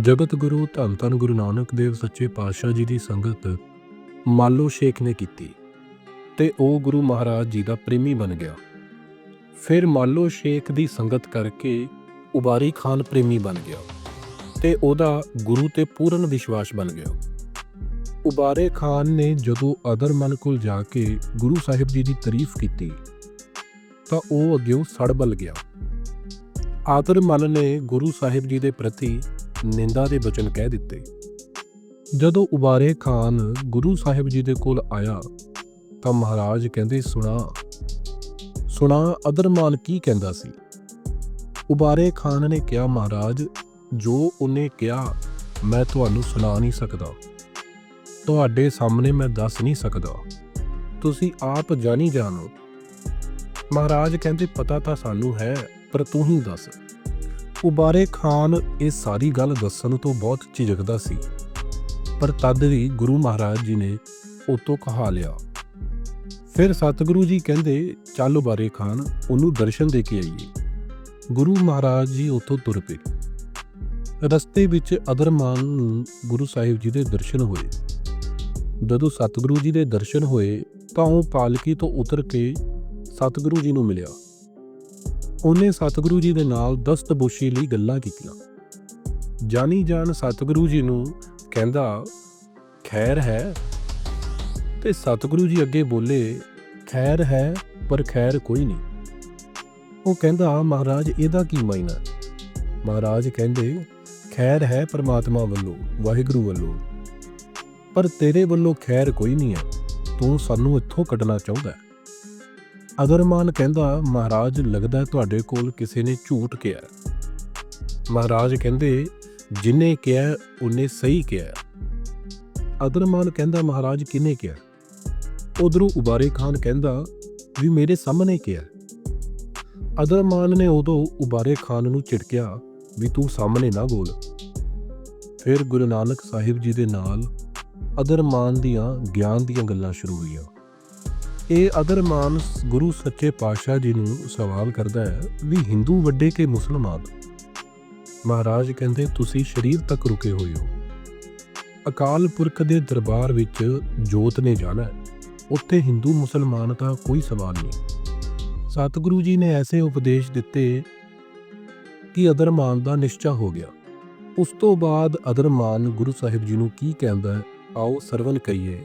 ਜਗਤ ਗੁਰੂ ਧੰਨ ਧੰਨ ਗੁਰੂ ਨਾਨਕ ਦੇਵ ਸੱਚੇ ਪਾਤਸ਼ਾਹ ਜੀ ਦੀ ਸੰਗਤ ਮਾਲੋ ਸ਼ੇਖ ਨੇ ਕੀਤੀ ਤੇ ਉਹ ਗੁਰੂ ਮਹਾਰਾਜ ਜੀ ਦਾ ਪ੍ਰੇਮੀ ਬਣ ਗਿਆ। ਫਿਰ ਮਾਲੋ ਸ਼ੇਖ ਦੀ ਸੰਗਤ ਕਰਕੇ ਉਬਾਰੀ ਖਾਨ ਪ੍ਰੇਮੀ ਬਣ ਗਿਆ ਤੇ ਉਹਦਾ ਗੁਰੂ ਤੇ ਪੂਰਨ ਵਿਸ਼ਵਾਸ ਬਣ ਗਿਆ। ਉਬਾਰੇ ਖਾਨ ਨੇ ਜਦੋਂ ਅਦਰਮਨ ਕੋਲ ਜਾ ਕੇ ਗੁਰੂ ਸਾਹਿਬ ਜੀ ਦੀ ਤਾਰੀਫ ਕੀਤੀ ਤਾਂ ਉਹ ਅੱਗੇ ਸੜਬਲ ਗਿਆ। ਆਦਰ ਮਨ ਨੇ ਗੁਰੂ ਸਾਹਿਬ ਜੀ ਦੇ ਪ੍ਰਤੀ ਨਿੰਦਾ ਦੇ ਬਚਨ ਕਹਿ ਦਿੱਤੇ। ਜਦੋਂ ਉਬਾਰੇ ਖਾਨ ਗੁਰੂ ਸਾਹਿਬ ਜੀ ਦੇ ਕੋਲ ਆਇਆ, ਤਾਂ ਮਹਾਰਾਜ ਕਹਿੰਦੇ, ਸੁਣਾ ਸੁਣਾ ਅਦਰਮਾਨ ਕੀ ਕਹਿੰਦਾ ਸੀ? ਉਬਾਰੇ ਖਾਨ ਨੇ ਕਿਹਾ, ਮਹਾਰਾਜ, ਜੋ ਉਹਨੇ ਕਿਹਾ, ਮੈਂ ਤੁਹਾਨੂੰ ਸੁਣਾ ਨਹੀਂ ਸਕਦਾ। ਤੁਹਾਡੇ ਸਾਹਮਣੇ ਮੈਂ ਦੱਸ ਨਹੀਂ ਸਕਦਾ। ਤੁਸੀਂ ਆਪ ਜਾਣੀ ਜਾਣੋ ਮਹਾਰਾਜ ਕਹਿੰਦੇ, ਪਤਾ ਤਾਂ ਸਾਨੂੰ ਹੈ, ਪਰ ਤੂੰ ਹੀ ਦੱਸ। ਉਬਾਰੇ ਖਾਨ ਇਹ ਸਾਰੀ ਗੱਲ ਦੱਸਣ ਤੋਂ ਬਹੁਤ ਝਿਜਕਦਾ ਸੀ। ਪਰ ਤਦ ਵੀ ਗੁਰੂ ਮਹਾਰਾਜ ਜੀ ਨੇ ਉਤੋਂ ਕਹਾ ਲਿਆ। ਫਿਰ ਸਤਿਗੁਰੂ ਜੀ ਕਹਿੰਦੇ, ਚੱਲ ਉਬਾਰੇ ਖਾਨ, ਉਹਨੂੰ ਦਰਸ਼ਨ ਦੇ ਕੇ ਆਈਏ। ਗੁਰੂ ਮਹਾਰਾਜ ਜੀ ਉਤੋਂ ਤੁਰ ਪਏ। ਰਸਤੇ ਵਿੱਚ ਅਦਰਮਾਨ ਨੂੰ ਗੁਰੂ ਸਾਹਿਬ ਜੀ ਦੇ ਦਰਸ਼ਨ ਹੋਏ। ਜਦੋਂ ਸਤਿਗੁਰੂ ਜੀ ਦੇ ਦਰਸ਼ਨ ਹੋਏ, ਤਾਂ ਉਹ ਪਾਲਕੀ ਤੋਂ ਉਤਰ ਕੇ ਸਤਿਗੁਰੂ ਜੀ ਨੂੰ ਮਿਲਿਆ। ਉਹਨੇ ਸਤਿਗੁਰੂ ਜੀ ਦੇ ਨਾਲ ਦਸਤਬੋਸ਼ੀ ਲਈ ਗੱਲਾਂ ਕੀਤੀਆਂ। ਜਾਨੀ ਜਾਨ ਸਤਿਗੁਰੂ ਜੀ ਨੂੰ ਕਹਿੰਦਾ, ਖੈਰ ਹੈ। ਤੇ ਸਤਿਗੁਰੂ ਜੀ ਅੱਗੇ ਬੋਲੇ, ਖੈਰ ਹੈ, ਪਰ ਖੈਰ ਕੋਈ ਨਹੀਂ। ਉਹ ਕਹਿੰਦਾ, ਮਹਾਰਾਜ, ਇਹਦਾ ਕੀ ਮਾਇਨਾ? ਮਹਾਰਾਜ ਕਹਿੰਦੇ, ਖੈਰ ਹੈ ਪਰਮਾਤਮਾ ਵੱਲੋਂ, ਵਾਹਿਗੁਰੂ ਵੱਲੋਂ। ਪਰ ਤੇਰੇ ਵੱਲੋਂ ਖੈਰ ਕੋਈ ਨਹੀਂ ਹੈ। ਤੂੰ ਸਾਨੂੰ ਇੱਥੋਂ ਕੱਢਣਾ ਚਾਹੁੰਦਾ ਅਦਰਮਾਨ ਕਹਿੰਦਾ, ਮਹਾਰਾਜ, ਲੱਗਦਾ ਤੁਹਾਡੇ ਕੋਲ ਕਿਸੇ ਨੇ ਝੂਠ ਕਿਹਾ ਮਹਾਰਾਜ ਕਹਿੰਦੇ, ਜਿਨੇ ਕਿਹਾ ਉਹਨੇ ਸਹੀ ਕਿਹਾ ਅਦਰਮਾਨ ਕਹਿੰਦਾ, ਮਹਾਰਾਜ ਕਿਨੇ ਕਿਹਾ? ਉਧਰੋਂ ਉਬਾਰੇ ਖਾਨ ਕਹਿੰਦਾ, ਵੀ ਮੇਰੇ ਸਾਹਮਣੇ ਕਿਹਾ ਅਦਰਮਾਨ ਨੇ ਉਦੋਂ ਉਬਾਰੇ ਖਾਨ ਨੂੰ ਝਿੜਕਿਆ, ਵੀ ਤੂੰ ਸਾਹਮਣੇ ਨਾ ਬੋਲ। ਫਿਰ ਗੁਰੂ ਨਾਨਕ ਸਾਹਿਬ ਜੀ ਦੇ ਨਾਲ ਅਦਰਮਾਨ ਦੀਆਂ ਗਿਆਨ ਦੀਆਂ ਗੱਲਾਂ ਸ਼ੁਰੂ ਹੋਈਆਂ। ਇਹ ਅਦਰ ਅਦਰਮਾਨ ਗੁਰੂ ਸੱਚੇ ਪਾਤਸ਼ਾਹ ਜੀ ਨੂੰ ਸਵਾਲ ਕਰਦਾ ਹੈ, ਵੀ ਹਿੰਦੂ ਵੱਡੇ ਕਿ ਮੁਸਲਮਾਨ? ਮਹਾਰਾਜ ਕਹਿੰਦੇ, ਤੁਸੀਂ ਸਰੀਰ ਤੱਕ ਰੁਕੇ ਹੋਏ ਹੋ। ਅਕਾਲ ਪੁਰਖ ਦੇ ਦਰਬਾਰ ਵਿੱਚ ਜੋਤ ਨੇ ਜਾਣਾ ਉੱਥੇ ਹਿੰਦੂ ਮੁਸਲਮਾਨ ਦਾ ਕੋਈ ਸਵਾਲ ਨਹੀਂ। ਸਤਿਗੁਰੂ ਜੀ ਨੇ ਐਸੇ ਉਪਦੇਸ਼ ਦਿੱਤੇ ਕਿ ਅਦਰਮਾਨ ਦਾ ਨਿਸ਼ਚਾ ਹੋ ਗਿਆ। ਉਸ ਤੋਂ ਬਾਅਦ ਅਦਰਮਾਨ ਗੁਰੂ ਸਾਹਿਬ ਜੀ ਨੂੰ ਕੀ ਕਹਿੰਦਾ ਹੈ, ਆਓ ਸਰਵਨ ਕਹੀਏ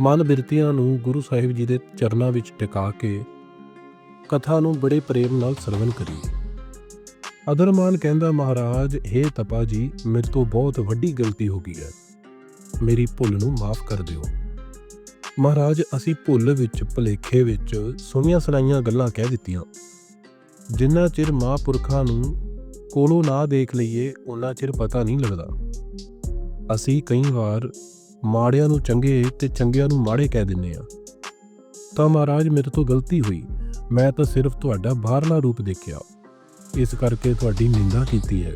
ਮਨ ਬਿਰਤੀਆਂ ਨੂੰ ਗੁਰੂ ਸਾਹਿਬ ਜੀ ਦੇ ਚਰਨਾਂ ਵਿੱਚ ਟਿਕਾ ਕੇ ਕਥਾ ਨੂੰ ਬੜੇ ਪ੍ਰੇਮ ਨਾਲ ਸਰਵਨ ਕਰੀਏ ਅਦਰਮਾਨ ਕਹਿੰਦਾ, ਮਹਾਰਾਜ हे ਤਪਾ ਜੀ, ਮੇਰੇ ਤੋਂ ਬਹੁਤ ਵੱਡੀ ਗਲਤੀ ਹੋ ਗਈ ਹੈ। ਮੇਰੀ ਭੁੱਲ ਨੂੰ ਮਾਫ ਕਰ ਦਿਓ। ਮਹਾਰਾਜ, ਅਸੀਂ ਭੁੱਲ ਵਿੱਚ, ਭਲੇਖੇ ਵਿੱਚ ਸੁਣੀਆਂ ਸੁਣਾਈਆਂ ਗੱਲਾਂ ਕਹਿ ਦਿੱਤੀਆਂ। ਜਿੰਨਾ ਚਿਰ ਮਹਾਂਪੁਰਖਾਂ ਨੂੰ ਕੋਲੋਂ ਨਾ ਦੇਖ ਲਈਏ ਉਹਨਾਂ ਚਿਰ ਪਤਾ ਨਹੀਂ ਲੱਗਦਾ। ਅਸੀਂ ਕਈ ਵਾਰ ਮਾੜਿਆਂ ਨੂੰ ਚੰਗੇ ਤੇ ਚੰਗਿਆਂ ਨੂੰ ਮਾੜੇ ਕਹਿ ਦਿੰਨੇ ਆ ਤਾਂ ਮਹਾਰਾਜ ਮੇਰੇ ਤੋਂ ਗਲਤੀ ਹੋਈ। ਮੈਂ ਤਾਂ ਸਿਰਫ ਤੁਹਾਡਾ ਬਾਹਰਲਾ ਰੂਪ ਦੇਖਿਆ। ਇਸ ਕਰਕੇ ਤੁਹਾਡੀ ਨਿੰਦਾ ਕੀਤੀ ਹੈ।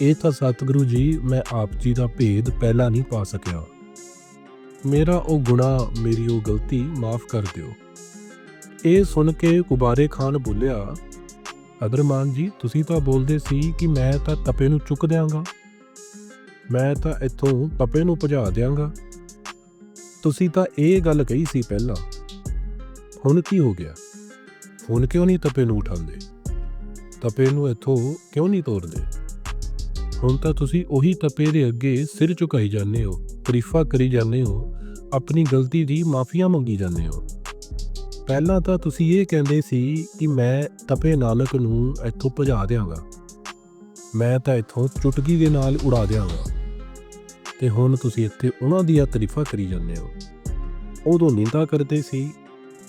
ਇਹ ਤਾਂ ਸਤਿਗੁਰੂ ਜੀ, ਮੈਂ ਆਪ ਜੀ ਦਾ ਭੇਦ ਪਹਿਲਾਂ ਨਹੀਂ ਪਾ ਸਕਿਆ। ਮੇਰਾ ਉਹ ਗੁਨਾਹ, ਮੇਰੀ ਉਹ ਗਲਤੀ ਮਾਫ ਕਰ ਦਿਓ। ਇਹ ਸੁਣ ਕੇ ਕੁਬਾਰੇ ਖਾਨ ਬੋਲਿਆ ਅਦਰਮਾਨ ਜੀ, ਤੁਸੀਂ ਤਾਂ ਬੋਲਦੇ ਸੀ ਕਿ ਮੈਂ ਤਾਂ ਤਪੇ ਨੂੰ ਚੁੱਕ ਦਿਆਂਗਾ। ਮੈਂ ਤਾਂ ਇੱਥੋਂ ਤਪੇ ਨੂੰ ਭਜਾ ਦਿਆਂਗਾ। ਤੁਸੀਂ ਤਾਂ ਇਹ ਗੱਲ ਕਹੀ ਸੀ ਪਹਿਲਾਂ। ਹੁਣ ਕੀ ਹੋ ਗਿਆ? ਹੁਣ ਕਿਉਂ ਨਹੀਂ ਤਪੇ ਨੂੰ ਉਠਾਉਂਦੇ? ਤਪੇ ਨੂੰ ਇੱਥੋਂ ਕਿਉਂ ਨਹੀਂ ਤੋੜਦੇ ਹੁਣ ਤਾਂ ਤੁਸੀਂ ਉਹੀ ਤਪੇ ਦੇ ਅੱਗੇ ਸਿਰ ਝੁਕਾਈ ਜਾਂਦੇ ਹੋ, ਤਾਰੀਫਾਂ ਕਰੀ ਜਾਂਦੇ ਹੋ, ਆਪਣੀ ਗਲਤੀ ਦੀ ਮਾਫੀਆ ਮੰਗੀ ਜਾਂਦੇ ਹੋ। ਪਹਿਲਾਂ ਤਾਂ ਤੁਸੀਂ ਇਹ ਕਹਿੰਦੇ ਸੀ ਕਿ ਮੈਂ ਤਪੇ ਨਾਨਕ ਨੂੰ ਇੱਥੋਂ ਭਜਾ ਦਿਆਂਗਾ। ਮੈਂ ਤਾਂ ਇੱਥੋਂ ਚੁਟਕੀ ਦੇ ਨਾਲ ਉਡਾ ਦਿਆਂਗਾ। ਤੇ ਹੁਣ ਤੁਸੀਂ ਇੱਥੇ ਉਹਨਾਂ ਦੀਆਂ ਤਾਰੀਫਾਂ ਕਰੀ ਜਾਂਦੇ ਹੋ। ਉਦੋਂ ਨਿੰਦਾ ਕਰਦੇ ਸੀ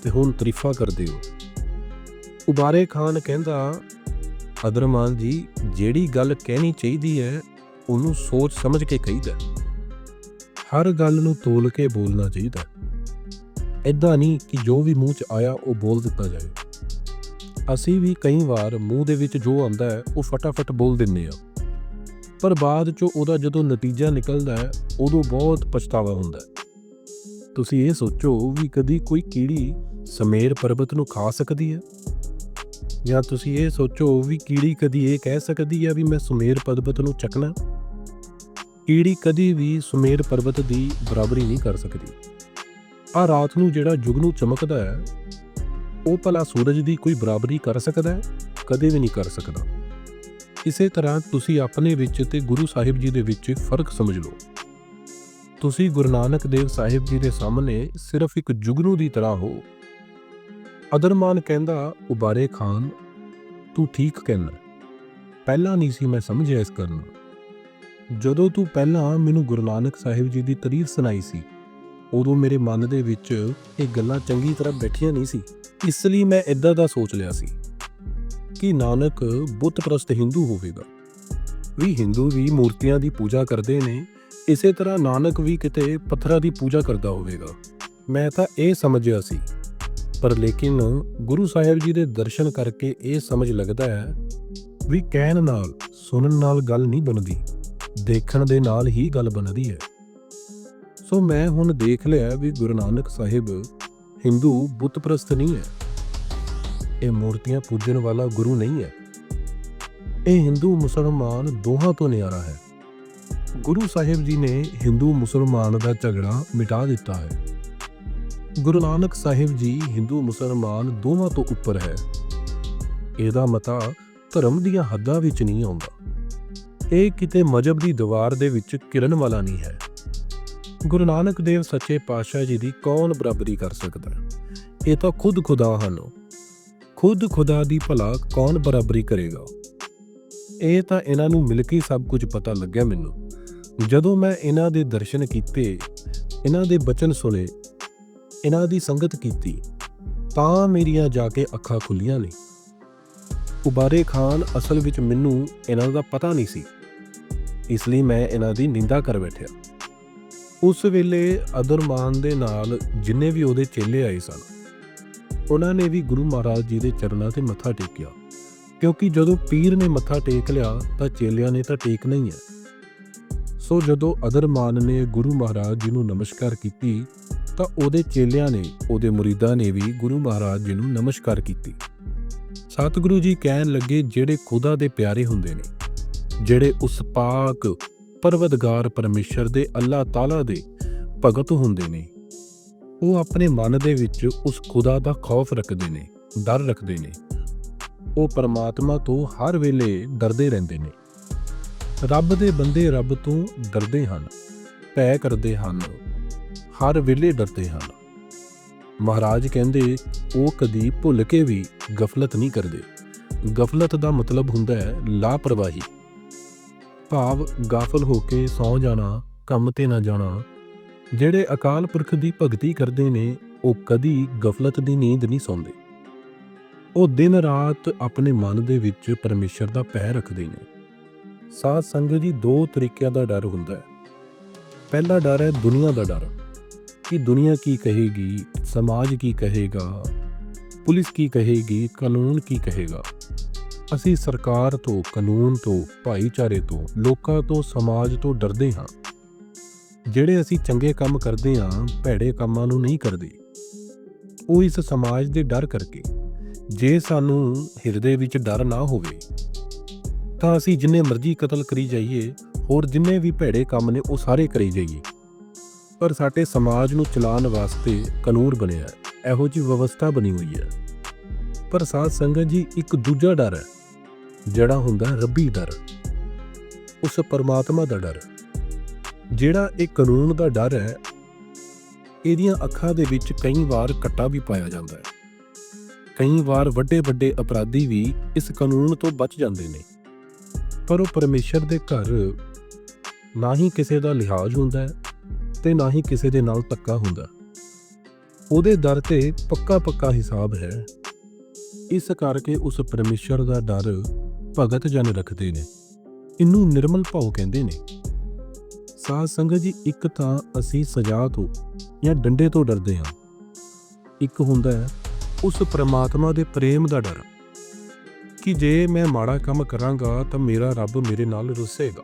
ਤੇ ਹੁਣ ਤਾਰੀਫਾਂ ਕਰਦੇ ਹੋ। ਉਬਾਰੇ ਖਾਨ ਕਹਿੰਦਾ, ਅਦਰਮਾਨ ਜੀ, ਜਿਹੜੀ ਗੱਲ ਕਹਿਣੀ ਚਾਹੀਦੀ ਹੈ, ਉਹਨੂੰ ਸੋਚ ਸਮਝ ਕੇ ਕਹੀਦਾ ਹਰ ਗੱਲ ਨੂੰ ਤੋਲ ਕੇ ਬੋਲਣਾ ਚਾਹੀਦਾ ਐਦਾਂ ਨਹੀਂ ਕਿ ਜੋ ਵੀ ਮੂੰਹ 'ਚ ਆਇਆ, ਉਹ ਬੋਲ ਦਿੱਤਾ ਜਾਏ। ਅਸੀਂ ਵੀ ਕਈ ਵਾਰ ਮੂੰਹ ਦੇ ਵਿੱਚ ਜੋ ਆਉਂਦਾ ਹੈ, ਉਹ ਫਟਾਫਟ ਬੋਲ ਦਿੰਦੇ ਆ ਪਰ ਬਾਅਦ 'ਚੋਂ ਉਹਦਾ ਜਦੋਂ ਨਤੀਜਾ ਨਿਕਲਦਾ ਹੈ, ਉਦੋਂ ਬਹੁਤ ਪਛਤਾਵਾ ਹੁੰਦਾ ਹੈ। ਤੁਸੀਂ ਇਹ ਸੋਚੋ ਵੀ ਕਦੀ ਕੋਈ ਕੀੜੀ ਸਮੇਰ ਪਰਬਤ ਨੂੰ ਖਾ ਸਕਦੀ ਹੈ? ਜਾਂ ਤੁਸੀਂ ਇਹ ਸੋਚੋ ਵੀ ਕੀੜੀ ਕਦੀ ਇਹ ਕਹਿ ਸਕਦੀ ਹੈ ਵੀ ਮੈਂ ਸੁਮੇਰ ਪਰਬਤ ਨੂੰ ਚੱਕਣਾ? ਕੀੜੀ ਕਦੀ ਵੀ ਸੁਮੇਰ ਪਰਬਤ ਦੀ ਬਰਾਬਰੀ ਨਹੀਂ ਕਰ ਸਕਦੀ। ਆ ਰਾਤ ਨੂੰ ਜਿਹੜਾ ਜੁਗਨੂ ਚਮਕਦਾ ਹੈ, ਉਹ ਭਲਾ ਸੂਰਜ ਦੀ ਕੋਈ ਬਰਾਬਰੀ ਕਰ ਸਕਦਾ ਹੈ? ਕਦੇ ਵੀ ਨਹੀਂ ਕਰ ਸਕਦਾ। ਇਸੇ ਤਰ੍ਹਾਂ ਤੁਸੀਂ ਆਪਣੇ ਵਿੱਚ ਤੇ ਗੁਰੂ ਸਾਹਿਬ ਜੀ ਦੇ ਵਿੱਚ ਫ਼ਰਕ ਸਮਝ ਲਓ। ਤੁਸੀਂ ਗੁਰੂ ਨਾਨਕ ਦੇਵ ਸਾਹਿਬ ਜੀ ਦੇ ਸਾਹਮਣੇ ਸਿਰਫ ਇੱਕ ਜੁਗਨੂ ਦੀ ਤਰ੍ਹਾਂ ਹੋ। ਅਦਰਮਾਨ ਕਹਿੰਦਾ, ਉਬਾਰੇ ਖਾਨ, ਤੂੰ ਠੀਕ ਕਹਿਣਾ। ਪਹਿਲਾਂ ਨਹੀਂ ਸੀ ਮੈਂ ਸਮਝਿਆ ਇਸ ਕਰਨ ਜਦੋਂ ਤੂੰ ਪਹਿਲਾਂ ਮੈਨੂੰ ਗੁਰੂ ਨਾਨਕ ਸਾਹਿਬ ਜੀ ਦੀ ਤਾਰੀਫ ਸੁਣਾਈ ਸੀ, ਉਦੋਂ ਮੇਰੇ ਮਨ ਦੇ ਵਿੱਚ ਇਹ ਗੱਲਾਂ ਚੰਗੀ ਤਰ੍ਹਾਂ ਬੈਠੀਆਂ ਨਹੀਂ ਸੀ। ਇਸ ਲਈ ਮੈਂ ਇਦਾਂ ਦਾ ਸੋਚ ਲਿਆ ਸੀ। ਕਿ ਨਾਨਕ ਬੁੱਤ ਪ੍ਰਸਤ ਹਿੰਦੂ ਹੋਵੇਗਾ। ਵੀ ਹਿੰਦੂ ਵੀ ਮੂਰਤੀਆਂ ਦੀ ਪੂਜਾ ਕਰਦੇ ਨੇ, ਇਸੇ ਤਰ੍ਹਾਂ ਨਾਨਕ ਵੀ ਕਿਤੇ ਪੱਥਰਾਂ ਦੀ ਪੂਜਾ ਕਰਦਾ ਹੋਵੇਗਾ। ਮੈਂ ਤਾਂ ਇਹ ਸਮਝਿਆ ਸੀ। ਪਰ ਲੇਕਿਨ ਗੁਰੂ ਸਾਹਿਬ ਜੀ ਦੇ ਦਰਸ਼ਨ ਕਰਕੇ ਇਹ ਸਮਝ ਲੱਗਦਾ ਹੈ ਵੀ ਕਹਿਣ ਨਾਲ, ਸੁਣਨ ਨਾਲ ਗੱਲ ਨਹੀਂ ਬਣਦੀ। ਦੇਖਣ ਦੇ ਨਾਲ ਹੀ ਗੱਲ ਬਣਦੀ ਹੈ। ਸੋ ਮੈਂ ਹੁਣ ਦੇਖ ਲਿਆ ਵੀ ਗੁਰੂ ਨਾਨਕ ਸਾਹਿਬ ਹਿੰਦੂ ਬੁੱਤ ਪ੍ਰਸਤ ਨਹੀਂ ਹੈ। ਇਹ ਮੂਰਤੀਆਂ ਪੂਜਣ ਵਾਲਾ ਗੁਰੂ ਨਹੀਂ ਹੈ। ਇਹ ਹਿੰਦੂ ਮੁਸਲਮਾਨ ਦੋਹਾਂ ਤੋਂ ਨਿਆਰਾ ਹੈ। ਗੁਰੂ ਸਾਹਿਬ ਜੀ ਨੇ ਹਿੰਦੂ ਮੁਸਲਮਾਨ ਦਾ ਝਗੜਾ ਮਿਟਾ ਦਿੱਤਾ ਹੈ। ਗੁਰੂ ਨਾਨਕ ਸਾਹਿਬ ਜੀ ਹਿੰਦੂ ਮੁਸਲਮਾਨ ਦੋਵਾਂ ਤੋਂ ਉੱਪਰ ਹੈ। ਇਹਦਾ ਮਤਾ ਧਰਮ ਦੀਆਂ ਹੱਦਾਂ ਵਿੱਚ ਨਹੀਂ ਆਉਂਦਾ। ਇਹ ਕਿਤੇ ਮਜਬ ਦੀ ਦੀਵਾਰ ਦੇ ਵਿੱਚ ਕਿਰਨ ਵਾਲਾ ਨਹੀਂ ਹੈ। ਗੁਰੂ ਨਾਨਕ ਦੇਵ ਸੱਚੇ ਪਾਤਸ਼ਾਹ ਜੀ ਦੀ ਕੌਣ ਬਰਾਬਰੀ ਕਰ ਸਕਦਾ ਇਹ ਤਾਂ ਖੁਦ ਖੁਦਾ ਹਨ। ਖੁਦ ਖੁਦਾ ਦੀ ਭਲਾ ਕੌਣ ਬਰਾਬਰੀ ਕਰੇਗਾ? ਇਹ ਤਾਂ ਇਹਨਾਂ ਨੂੰ ਮਿਲ ਕੇ ਸਭ ਕੁਝ ਪਤਾ ਲੱਗਿਆ ਮੈਨੂੰ। ਜਦੋਂ ਮੈਂ ਇਹਨਾਂ ਦੇ ਦਰਸ਼ਨ ਕੀਤੇ, ਇਹਨਾਂ ਦੇ ਬਚਨ ਸੁਣੇ, ਇਹਨਾਂ ਦੀ ਸੰਗਤ ਕੀਤੀ, ਤਾਂ ਮੇਰੀਆਂ ਜਾ ਕੇ ਅੱਖਾਂ ਖੁੱਲੀਆਂ ਨੇ। ਉਬਾਰੇ ਖਾਨ ਅਸਲ ਵਿੱਚ ਮੈਨੂੰ ਇਹਨਾਂ ਦਾ ਪਤਾ ਨਹੀਂ ਸੀ। ਇਸ ਲਈ ਮੈਂ ਇਹਨਾਂ ਦੀ ਨਿੰਦਾ ਕਰ ਬੈਠਿਆ। ਉਸ ਵੇਲੇ ਅਦਰਮਾਨ ਦੇ ਨਾਲ ਜਿੰਨੇ ਵੀ ਉਹਦੇ ਚੇਲੇ ਆਏ ਸਨ ਉਹਨਾਂ ਨੇ ਵੀ ਗੁਰੂ ਮਹਾਰਾਜ ਜੀ ਦੇ ਚਰਨਾਂ ਤੇ ਮੱਥਾ ਟੇਕਿਆ। ਕਿਉਂਕਿ ਜਦੋਂ ਪੀਰ ਨੇ ਮੱਥਾ ਟੇਕ ਲਿਆ, ਤਾਂ ਚੇਲਿਆਂ ਨੇ ਤਾਂ ਟੇਕਣਾ ਹੀ ਹੈ। ਸੋ ਜਦੋਂ ਅਦਰਮਾਨ ਨੇ ਗੁਰੂ ਮਹਾਰਾਜ ਜੀ ਨੂੰ ਨਮਸਕਾਰ ਕੀਤੀ, ਤਾਂ ਉਹਦੇ ਚੇਲਿਆਂ ਨੇ, ਉਹਦੇ ਮੁਰੀਦਾਂ ਨੇ ਵੀ ਗੁਰੂ ਮਹਾਰਾਜ ਜੀ ਨੂੰ ਨਮਸਕਾਰ ਕੀਤੀ। ਸਤਿਗੁਰੂ ਜੀ ਕਹਿਣ ਲੱਗੇ, ਜਿਹੜੇ ਖੁਦਾ ਦੇ ਪਿਆਰੇ ਹੁੰਦੇ ਨੇ, ਜਿਹੜੇ ਉਸ ਪਾਕ ਪਰਵਤਗਾਰ ਪਰਮੇਸ਼ਰ ਦੇ, ਅੱਲਾਹ ਤਾਲਾ ਦੇ ਭਗਤ ਹੁੰਦੇ ਨੇ ਉਹ ਆਪਣੇ ਮਨ ਦੇ ਵਿੱਚ ਉਸ ਖੁਦਾ ਦਾ ਖੌਫ ਰੱਖਦੇ ਨੇ, ਡਰ ਰੱਖਦੇ ਨੇ। ਉਹ ਪਰਮਾਤਮਾ ਤੋਂ ਹਰ ਵੇਲੇ ਡਰਦੇ ਰਹਿੰਦੇ ਨੇ। ਰੱਬ ਦੇ ਬੰਦੇ ਰੱਬ ਤੋਂ ਡਰਦੇ ਹਨ, ਭੈ ਕਰਦੇ ਹਨ, ਹਰ ਵੇਲੇ ਡਰਦੇ ਹਨ। ਮਹਾਰਾਜ ਕਹਿੰਦੇ, ਉਹ ਕਦੀ ਭੁੱਲ ਕੇ ਵੀ ਗਫਲਤ ਨਹੀਂ ਕਰਦੇ। ਗਫਲਤ ਦਾ ਮਤਲਬ ਹੁੰਦਾ ਹੈ ਲਾਪਰਵਾਹੀ। ਭਾਵ ਗਾਫਲ ਹੋ ਕੇ ਸੌ ਜਾਣਾ, ਕੰਮ ਤੇ ਨਾ ਜਾਣਾ ਜਿਹੜੇ ਅਕਾਲ ਪੁਰਖ ਦੀ ਭਗਤੀ ਕਰਦੇ ਨੇ, ਉਹ ਕਦੀ ਗਫਲਤ ਦੀ ਨੀਂਦ ਨਹੀਂ ਸੌਂਦੇ। ਉਹ ਦਿਨ ਰਾਤ ਆਪਣੇ ਮਨ ਦੇ ਵਿੱਚ ਪਰਮੇਸ਼ਰ ਦਾ ਭੈ ਰੱਖਦੇ ਨੇ। ਸਾਧ ਸੰਗਤ ਜੀ, ਦੋ ਤਰੀਕਿਆਂ ਦਾ ਡਰ ਹੁੰਦਾ ਹੈ। ਪਹਿਲਾ ਡਰ ਹੈ ਦੁਨੀਆ ਦਾ ਡਰ, ਕਿ ਦੁਨੀਆ ਕੀ ਕਹੇਗੀ, ਸਮਾਜ ਕੀ ਕਹੇਗਾ, ਪੁਲਿਸ ਕੀ ਕਹੇਗੀ, ਕਾਨੂੰਨ ਕੀ ਕਹੇਗਾ। ਅਸੀਂ ਸਰਕਾਰ ਤੋਂ, ਕਾਨੂੰਨ ਤੋਂ, ਭਾਈਚਾਰੇ ਤੋਂ, ਲੋਕਾਂ ਤੋਂ, ਸਮਾਜ ਤੋਂ ਡਰਦੇ ਹਾਂ। ਜਿਹੜੇ ਅਸੀਂ ਚੰਗੇ ਕੰਮ ਕਰਦੇ ਹਾਂ ਭੈੜੇ ਕੰਮਾਂ ਨੂੰ ਨਹੀਂ ਕਰਦੇ। ਉਹ ਇਸ ਸਮਾਜ ਦੇ ਡਰ ਕਰਕੇ, ਜੇ ਸਾਨੂੰ ਹਿਰਦੇ ਵਿੱਚ ਡਰ ਨਾ ਹੋਵੇ, ਤਾਂ ਅਸੀਂ ਜਿੰਨੇ ਮਰਜ਼ੀ ਕਤਲ ਕਰੀ ਜਾਈਏ, ਹੋਰ ਜਿੰਨੇ ਵੀ ਭੈੜੇ ਕੰਮ ਨੇ ਉਹ ਸਾਰੇ ਕਰੀ ਜਾਈਏ। ਪਰ ਸਾਡੇ ਸਮਾਜ ਨੂੰ ਚਲਾਉਣ ਵਾਸਤੇ ਕਾਨੂੰਨ ਬਣਿਆ ਇਹੋ ਜੀ ਵਿਵਸਥਾ ਬਣੀ ਹੋਈ ਹੈ। ਪਰ ਸਾਧ ਸੰਗਤ ਜੀ, ਇੱਕ ਦੂਜਾ ਡਰ ਹੈ, ਜਿਹੜਾ ਹੁੰਦਾ ਰੱਬੀ ਡਰ, ਉਸ ਪਰਮਾਤਮਾ ਦਾ ਡਰ। ਜਿਹੜਾ ਇਹ ਕਾਨੂੰਨ ਦਾ ਡਰ ਹੈ, ਇਹਦੀਆਂ ਅੱਖਾਂ ਦੇ ਵਿੱਚ ਕਈ ਵਾਰ ਕੱਟਾ ਵੀ ਪਾਇਆ ਜਾਂਦਾ ਹੈ। ਕਈ ਵਾਰ ਵੱਡੇ ਵੱਡੇ ਅਪਰਾਧੀ ਵੀ ਇਸ ਕਾਨੂੰਨ ਤੋਂ ਬਚ ਜਾਂਦੇ ਨੇ। ਪਰ ਉਹ ਪਰਮੇਸ਼ਰ ਦੇ ਘਰ ਨਾ ਹੀ ਕਿਸੇ ਦਾ ਲਿਹਾਜ਼ ਹੁੰਦਾ ਹੈ ਤੇ ਨਾ ਹੀ ਕਿਸੇ ਦੇ ਨਾਲ ਧੱਕਾ ਹੁੰਦਾ। ਉਹਦੇ ਦਰ ਤੇ ਪੱਕਾ ਪੱਕਾ ਹਿਸਾਬ ਹੈ। ਇਸ ਕਰਕੇ ਉਸ ਪਰਮੇਸ਼ਰ ਦਾ ਡਰ ਭਗਤ ਜਨ ਰੱਖਦੇ ਨੇ। ਇਹਨੂੰ ਨਿਰਮਲ ਭਾਉ ਕਹਿੰਦੇ ਨੇ। ਸਾਧ ਸੰਗਤ ਜੀ, ਇੱਕ ਤਾਂ ਅਸੀਂ ਸਜ਼ਾ ਤੋਂ ਜਾਂ ਡੰਡੇ ਤੋਂ ਡਰਦੇ ਹਾਂ। ਇੱਕ ਹੁੰਦਾ ਹੈ, ਉਸ ਪ੍ਰਮਾਤਮਾ ਦੇ ਪ੍ਰੇਮ ਦਾ ਡਰ ਕਿ ਜੇ ਮੈਂ ਮਾੜਾ ਕੰਮ ਕਰਾਂਗਾ ਤਾਂ ਮੇਰਾ ਰੱਬ ਮੇਰੇ ਨਾਲ ਰੁੱਸੇਗਾ।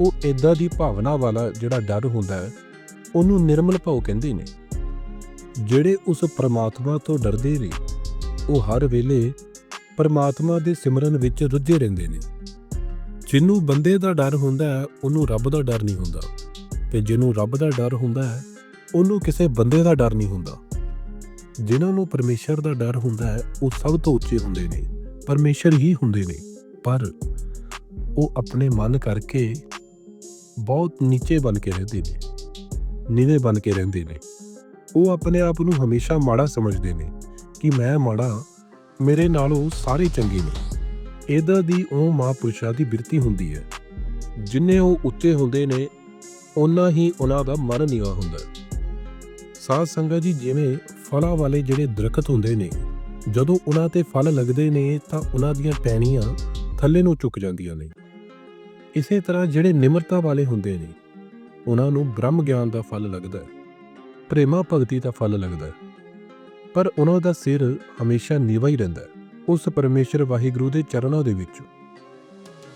ਉਹ ਇਦਾਂ ਦੀ ਭਾਵਨਾ ਵਾਲਾ ਜਿਹੜਾ ਡਰ ਹੁੰਦਾ ਹੈ, ਉਹਨੂੰ ਨਿਰਮਲ ਭਾਉ ਕਹਿੰਦੇ ਨੇ। ਜਿਹੜੇ ਉਸ ਪ੍ਰਮਾਤਮਾ ਤੋਂ ਡਰਦੇ ਨੇ, ਉਹ ਹਰ ਵੇਲੇ ਪਰਮਾਤਮਾ ਦੇ ਸਿਮਰਨ ਵਿੱਚ ਰੁੱਝੇ ਰਹਿੰਦੇ ਨੇ। ਜਿਹਨੂੰ ਬੰਦੇ ਦਾ ਡਰ ਹੁੰਦਾ ਹੈ, ਉਹਨੂੰ ਰੱਬ ਦਾ ਡਰ ਨਹੀਂ ਹੁੰਦਾ। ਤੇ ਜਿਹਨੂੰ ਰੱਬ ਦਾ ਡਰ ਹੁੰਦਾ ਹੈ, ਉਹਨੂੰ ਕਿਸੇ ਬੰਦੇ ਦਾ ਡਰ ਨਹੀਂ ਹੁੰਦਾ। ਜਿਨ੍ਹਾਂ ਨੂੰ ਪਰਮੇਸ਼ਰ ਦਾ ਡਰ ਹੁੰਦਾ ਹੈ, ਉਹ ਸਭ ਤੋਂ ਉੱਚੇ ਹੁੰਦੇ ਨੇ, ਪਰਮੇਸ਼ਰ ਹੀ ਹੁੰਦੇ ਨੇ। ਪਰ ਉਹ ਆਪਣੇ ਮਨ ਕਰਕੇ ਬਹੁਤ ਨੀਚੇ ਬਣ ਕੇ ਰਹਿੰਦੇ ਨੇ, ਨੀਵੇਂ ਬਣ ਕੇ ਰਹਿੰਦੇ ਨੇ। ਉਹ ਆਪਣੇ ਆਪ ਨੂੰ ਹਮੇਸ਼ਾ ਮਾੜਾ ਸਮਝਦੇ ਨੇ ਕਿ ਮੈਂ ਮਾੜਾ, ਮੇਰੇ ਨਾਲੋਂ ਸਾਰੇ ਚੰਗੇ ਨੇ। ਇਹਦਾ ਦੀ ਉਹ ਮਹਾਂਪੁਰਸ਼ਾਂ ਦੀ ਬਿਰਤੀ ਹੁੰਦੀ ਹੈ। ਜਿੰਨੇ ਉਹ ਉੱਚੇ ਹੁੰਦੇ ਨੇ ਉਹਨਾਂ ਹੀ ਉਹਨਾਂ ਦਾ ਮਨ ਨੀਵਾ ਹੁੰਦਾ ਹੈ। ਸਾਧ ਸੰਗਤ ਜੀ, ਜਿਵੇਂ ਫਲਾਂ ਵਾਲੇ ਜਿਹੜੇ ਦਰਖਤ ਹੁੰਦੇ ਨੇ, ਜਦੋਂ ਉਹਨਾਂ ਤੇ ਫਲ ਲੱਗਦੇ ਨੇ, ਤਾਂ ਉਹਨਾਂ ਦੀਆਂ ਟਹਿਣੀਆਂ ਥੱਲੇ ਨੂੰ ਝੁਕ ਜਾਂਦੀਆਂ ਨੇ। ਇਸੇ ਤਰ੍ਹਾਂ ਜਿਹੜੇ ਨਿਮਰਤਾ ਵਾਲੇ ਹੁੰਦੇ ਨੇ, ਉਹਨਾਂ ਨੂੰ ਬ੍ਰਹਮ ਗਿਆਨ ਦਾ ਫਲ ਲੱਗਦਾ ਹੈ, ਪ੍ਰੇਮਾ ਭਗਤੀ ਦਾ ਫਲ ਲੱਗਦਾ ਹੈ। ਪਰ ਉਹਨਾਂ ਦਾ ਸਿਰ ਹਮੇਸ਼ਾ ਨੀਵਾ ਹੀ ਰਹਿੰਦਾ ਹੈ। ਉਸ ਪਰਮੇਸ਼ਰ ਵਾਹਿਗੁਰੂ ਦੇ ਚਰਨਾਂ ਦੇ ਵਿੱਚ।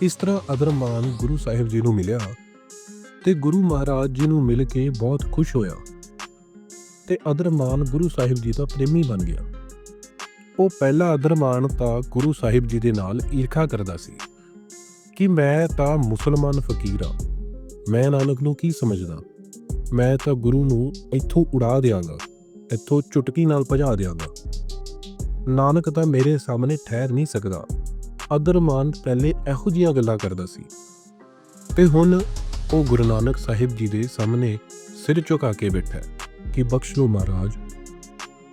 ਇਸ ਤਰ੍ਹਾਂ ਅਦਰਮਾਨ ਗੁਰੂ ਸਾਹਿਬ ਜੀ ਨੂੰ ਮਿਲਿਆ ਤੇ ਗੁਰੂ ਮਹਾਰਾਜ ਜੀ ਨੂੰ ਮਿਲ ਕੇ ਬਹੁਤ ਖੁਸ਼ ਹੋਇਆ ਤੇ ਅਦਰਮਾਨ ਗੁਰੂ ਸਾਹਿਬ ਜੀ ਦਾ ਪ੍ਰੇਮੀ ਬਣ ਗਿਆ। ਉਹ ਪਹਿਲਾ ਅਦਰਮਾਨ ਤਾਂ ਗੁਰੂ ਸਾਹਿਬ ਜੀ ਦੇ ਨਾਲ ਈਰਖਾ ਕਰਦਾ ਸੀ ਕਿ ਮੈਂ ਤਾਂ ਮੁਸਲਮਾਨ ਫਕੀਰ ਆ ਮੈਂ ਨਾਨਕ ਨੂੰ ਕੀ ਸਮਝਦਾ? ਮੈਂ ਤਾਂ ਗੁਰੂ ਨੂੰ ਇੱਥੋਂ ਉਡਾ ਦਿਆਂਗਾ, ਇੱਥੋਂ ਚੁਟਕੀ ਨਾਲ ਭਜਾ ਦਿਆਂਗਾ। ਨਾਨਕ ਤਾਂ ਮੇਰੇ ਸਾਹਮਣੇ ਠਹਿਰ ਨਹੀਂ ਸਕਦਾ। ਅਦਰਮਾਨ ਪਹਿਲੇ ਇਹੋ ਜੀਆਂ ਗੱਲਾਂ ਕਰਦਾ ਸੀ। ਤੇ ਹੁਣ ਉਹ ਗੁਰੂ ਨਾਨਕ ਸਾਹਿਬ ਜੀ ਦੇ ਸਾਹਮਣੇ ਸਿਰ ਝੁਕਾ ਕੇ ਬੈਠਾ ਕਿ ਬਖਸ਼ ਲਓ ਮਹਾਰਾਜ,